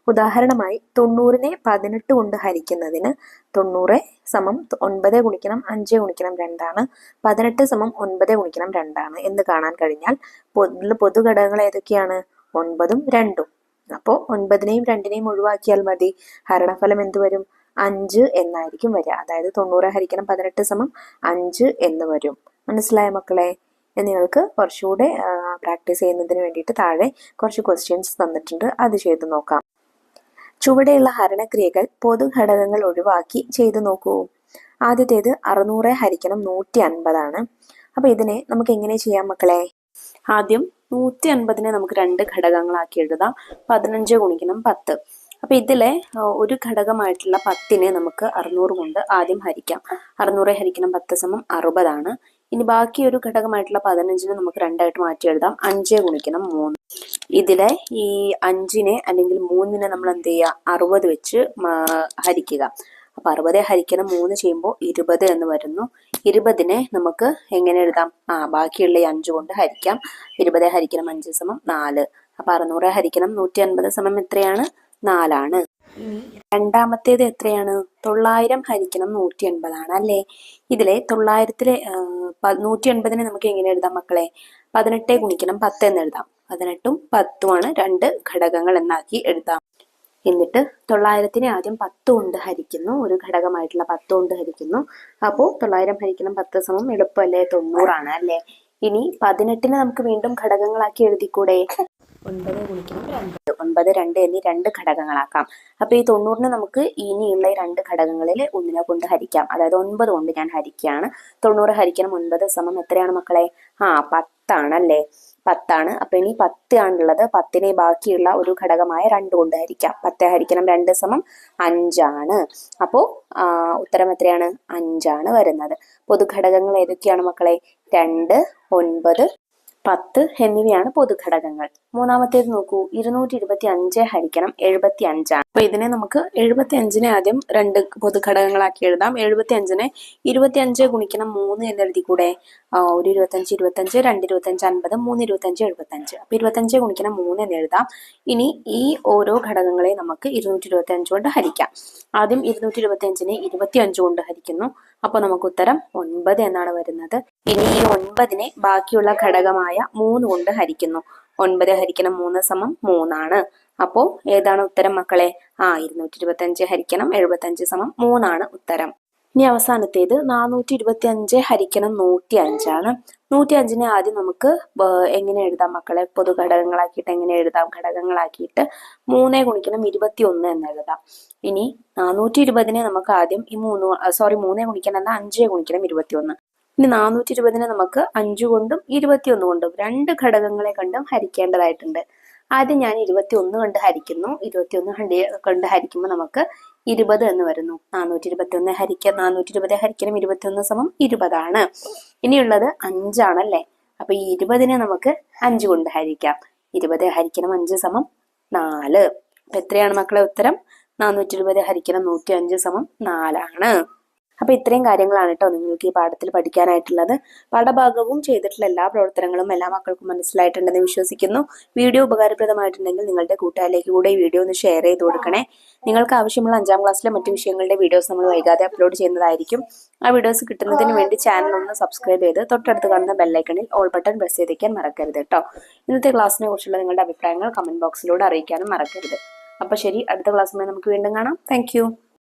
A: ഉദാഹരണമായി തൊണ്ണൂറിനെ പതിനെട്ട് കൊണ്ട് ഹരിക്കുന്നതിന് തൊണ്ണൂറ് സമം ഒൻപത് ഗുണിക്കണം അഞ്ച് ഗുണിക്കണം രണ്ടാണ് പതിനെട്ട് സമം ഒൻപത് ഗുണിക്കണം രണ്ടാണ് എന്ന് കാണാൻ കഴിഞ്ഞാൽ പൊതു ഘടകങ്ങൾ ഏതൊക്കെയാണ് ഒൻപതും രണ്ടും അപ്പോൾ ഒൻപതിനെയും രണ്ടിനെയും ഒഴിവാക്കിയാൽ മതി ഹരണഫലം എന്ത് വരും അഞ്ച് എന്നായിരിക്കും വരിക അതായത് തൊണ്ണൂറ് ഹരിക്കണം പതിനെട്ട് സമം അഞ്ച് എന്ന് വരും മനസ്സിലായ മക്കളെ നിങ്ങൾക്ക് കുറച്ചുകൂടെ പ്രാക്ടീസ് ചെയ്യുന്നതിന് വേണ്ടിയിട്ട് താഴെ കുറച്ച് ക്വസ്റ്റ്യൻസ് തന്നിട്ടുണ്ട് അത് ചെയ്ത് നോക്കാം ചുവടെയുള്ള ഹരണക്രിയകൾ പൊതുഘടകങ്ങൾ ഒഴിവാക്കി ചെയ്തു നോക്കൂ ആദ്യത്തേത് അറുന്നൂറെ ഹരിക്കണം നൂറ്റി അൻപതാണ് അപ്പോൾ ഇതിനെ നമുക്ക് എങ്ങനെ ചെയ്യാം മക്കളെ ആദ്യം നൂറ്റി അൻപതിനെ നമുക്ക് രണ്ട് ഘടകങ്ങളാക്കി എഴുതാം പതിനഞ്ച് ഗുണിക്കണം പത്ത് അപ്പൊ ഇതിലെ ഒരു ഘടകമായിട്ടുള്ള പത്തിനെ നമുക്ക് അറുന്നൂറ് കൊണ്ട് ആദ്യം ഹരിക്കാം അറുന്നൂറ് ഹരിക്കണം പത്ത് സമം അറുപതാണ് ഇനി ബാക്കി ഒരു ഘടകമായിട്ടുള്ള പതിനഞ്ചിനെ നമുക്ക് രണ്ടായിട്ട് മാറ്റി എഴുതാം അഞ്ച് ഗുണിക്കണം മൂന്ന് ഇതിലെ ഈ അഞ്ചിനെ അല്ലെങ്കിൽ മൂന്നിനെ നമ്മൾ എന്ത് ചെയ്യുക അറുപത് വെച്ച് ഹരിക്കുക അപ്പോൾ അറുപത് ഹരിക്കണം മൂന്ന് ചെയ്യുമ്പോൾ ഇരുപത് എന്ന് വരുന്നു ഇരുപതിനെ നമുക്ക് എങ്ങനെ എഴുതാം ആ ബാക്കിയുള്ള ഈ അഞ്ച് കൊണ്ട് ഹരിക്കാം ഇരുപത് ഹരിക്കണം അഞ്ച് സമം നാല് അപ്പൊ അറുന്നൂറ് ഹരിക്കണം നൂറ്റി അൻപത് സമം എത്രയാണ് നാലാണ് രണ്ടാമത്തേത് എത്രയാണ് തൊള്ളായിരം ഹരിക്കണം നൂറ്റി എൺപതാണ് അല്ലേ ഇതിലെ തൊള്ളായിരത്തിലെ നൂറ്റി എൺപതിനെ നമുക്ക് എങ്ങനെ എഴുതാം മക്കളെ പതിനെട്ടെ ഗുണിക്കണം പത്ത് എന്ന് എഴുതാം പതിനെട്ടും പത്തുമാണ് രണ്ട് ഘടകങ്ങൾ എന്നാക്കി എഴുതാം എന്നിട്ട് തൊള്ളായിരത്തിനെ ആദ്യം പത്ത് കൊണ്ട് ഹരിക്കുന്നു ഒരു ഘടകമായിട്ടുള്ള പത്ത് കൊണ്ട് ഹരിക്കുന്നു അപ്പോൾ തൊള്ളായിരം ഹരിക്കണം പത്ത് സമം എളുപ്പമല്ലേ തൊണ്ണൂറാണ് അല്ലേ ഇനി പതിനെട്ടിനെ നമുക്ക് വീണ്ടും ഘടകങ്ങളാക്കി എഴുതിക്കൂടെ ഒൻപത് ഗുണിക്കണം രണ്ട് ഒൻപത് രണ്ട് എന്നീ രണ്ട് ഘടകങ്ങളാക്കാം അപ്പൊ ഈ തൊണ്ണൂറിന് നമുക്ക് ഇനിയുള്ള ഈ രണ്ട് ഘടകങ്ങളിൽ ഒന്നിനെ കൊണ്ട് ഹരിക്കാം അതായത് ഒൻപത് കൊണ്ട് ഞാൻ ഹരിക്കുകയാണ് തൊണ്ണൂറ് ഹരിക്കണം ഒൻപത് സമം എത്രയാണ് മക്കളെ ആ പത്താണ് പത്താണല്ലേ പത്താണ് അപ്പൊ ഇനി പത്ത് ആണുള്ളത് പത്തിനെ ബാക്കിയുള്ള ഒരു ഘടകമായ രണ്ട് കൊണ്ട് ഹരിക്കാം പത്ത് ഹരിക്കണം രണ്ട് സമം അഞ്ചാണ് അപ്പോ ആ ഉത്തരം എത്രയാണ് അഞ്ചാണ് വരുന്നത് പൊതുഘടകങ്ങൾ ഏതൊക്കെയാണ് മക്കളെ രണ്ട് ഒൻപത് പത്ത് എന്നിവയാണ് പൊതുഘടകങ്ങൾ മൂന്നാമത്തേത് നോക്കൂ ഇരുന്നൂറ്റി ഇരുപത്തി അഞ്ച് ഹരിക്കണം എഴുപത്തി അഞ്ചാണ് അപ്പൊ ഇതിനെ നമുക്ക് എഴുപത്തി അഞ്ചിനെ ആദ്യം രണ്ട് പൊതുഘടകങ്ങളാക്കി എഴുതാം എഴുപത്തി അഞ്ചിനെ ഇരുപത്തി അഞ്ച് ഗുണിക്കണം മൂന്ന് എന്ന് എഴുതി കൂടെ ഒരു ഇരുപത്തി അഞ്ച് ഇരുപത്തി അഞ്ച് രണ്ട് ഇരുപത്തി അഞ്ച് അൻപത് മൂന്ന് ഇരുപത്തി അഞ്ച് എഴുപത്തി അഞ്ച് അപ്പൊ ഇരുപത്തി അഞ്ച് ഗുണിക്കണം മൂന്ന് എന്ന് എഴുതാം ഇനി ഈ ഓരോ ഘടകങ്ങളെ നമുക്ക് ഇരുന്നൂറ്റി ഇരുപത്തി അഞ്ച് കൊണ്ട് ഹരിക്കാം ആദ്യം ഇരുന്നൂറ്റി ഇരുപത്തി അഞ്ചിനെ ഇരുപത്തി അഞ്ച് കൊണ്ട് ഹരിക്കുന്നു അപ്പോൾ നമുക്ക് ഉത്തരം ഒൻപത് എന്നാണ് വരുന്നത് ഇനി ഈ ഒൻപതിനെ ബാക്കിയുള്ള ഘടകമായ മൂന്ന് കൊണ്ട് ഹരിക്കുന്നു ഒൻപത് ഹരിക്കണം മൂന്ന് സമം മൂന്നാണ് അപ്പോൾ ഏതാണ് ഉത്തരം മക്കളെ ആ ഇരുന്നൂറ്റി ഇരുപത്തി അഞ്ച് ഹരിക്കണം എഴുപത്തി അഞ്ച് സമം മൂന്നാണ് ഉത്തരം ഇനി അവസാനത്തേത് നാനൂറ്റി ഇരുപത്തി അഞ്ച് ഹരിക്കണം നൂറ്റി അഞ്ചാണ് നൂറ്റി അഞ്ചിനെ ആദ്യം നമുക്ക് എങ്ങനെ എഴുതാം മക്കളെ പൊതു ഘടകങ്ങളാക്കിയിട്ട് എങ്ങനെ എഴുതാം ഘടകങ്ങളാക്കിയിട്ട് മൂന്നേ ഗുണിക്കണം ഇരുപത്തി ഒന്ന് എന്ന് എഴുതാം ഇനി നാനൂറ്റി ഇരുപതിനെ നമുക്ക് ആദ്യം ഈ മൂന്ന് സോറി മൂന്നേ ഗുണിക്കണം എന്നാൽ അഞ്ചേ ഗുണിക്കണം ഇരുപത്തി ഒന്ന് ഇനി നാനൂറ്റി ഇരുപതിനെ നമുക്ക് അഞ്ചു കൊണ്ടും ഇരുപത്തി ഒന്ന് കൊണ്ടും രണ്ട് ഘടകങ്ങളെ കണ്ടും ഹരിക്കേണ്ടതായിട്ടുണ്ട് ആദ്യം ഞാൻ ഇരുപത്തി ഒന്ന് കണ്ട് ഹരിക്കുന്നു ഇരുപത്തി ഒന്ന് കണ്ട് കണ്ട് ഹരിക്കുമ്പോൾ നമുക്ക് ഇരുപത് എന്ന് വരുന്നു നാനൂറ്റി ഇരുപത്തി ഒന്ന് ഹരിക്കുക നാനൂറ്റി ഇരുപത് ഹരിക്കണം ഇരുപത്തി ഒന്ന് സമം ഇരുപതാണ് ഇനിയുള്ളത് അഞ്ചാണല്ലേ അപ്പൊ ഈ ഇരുപതിനെ നമുക്ക് അഞ്ച് കൊണ്ട് ഹരിക്കാം ഇരുപത് ഹരിക്കണം അഞ്ച് സമം നാല് അപ്പൊ എത്രയാണ് മക്കളെ ഉത്തരം നാനൂറ്റി ഇരുപത് ഹരിക്കണം നൂറ്റി അഞ്ച് സമം നാലാണ് അപ്പോൾ ഇത്രയും കാര്യങ്ങളാണ് കേട്ടോ നിങ്ങൾക്ക് ഈ പാഠത്തിൽ പഠിക്കാനായിട്ടുള്ളത് പാഠഭാഗവും ചെയ്തിട്ടുള്ള എല്ലാ പ്രവർത്തനങ്ങളും എല്ലാ മക്കൾക്കും മനസ്സിലായിട്ടുണ്ടെന്ന് വിശ്വസിക്കുന്നു വീഡിയോ ഉപകാരപ്രദമായിട്ടുണ്ടെങ്കിൽ നിങ്ങളുടെ കൂട്ടുകാരിലേക്ക് കൂടെ ഈ വീഡിയോ ഒന്ന് ഷെയർ ചെയ്ത് കൊടുക്കണേ നിങ്ങൾക്ക് ആവശ്യമുള്ള അഞ്ചാം ക്ലാസ്സിലെ മറ്റു വിഷയങ്ങളുടെ വീഡിയോസ് നമ്മൾ വൈകാതെ അപ്ലോഡ് ചെയ്യുന്നതായിരിക്കും ആ വീഡിയോസ് കിട്ടുന്നതിന് വേണ്ടി ചാനൽ ഒന്ന് സബ്സ്ക്രൈബ് ചെയ്ത് തൊട്ടടുത്ത് കാണുന്ന ബെല്ലൈക്കണിൽ ഓൾ ബട്ടൺ പ്രസ് ചെയ്തേക്കാൻ മറക്കരുത് കേട്ടോ ഇന്നത്തെ ക്ലാസ്സിനെ കുറിച്ചുള്ള നിങ്ങളുടെ അഭിപ്രായങ്ങൾ കമന്റ് ബോക്സിലൂടെ അറിയിക്കാനും മറക്കരുത് അപ്പോൾ ശരി അടുത്ത ക്ലാസ്സുമായി നമുക്ക് വീണ്ടും കാണാം താങ്ക്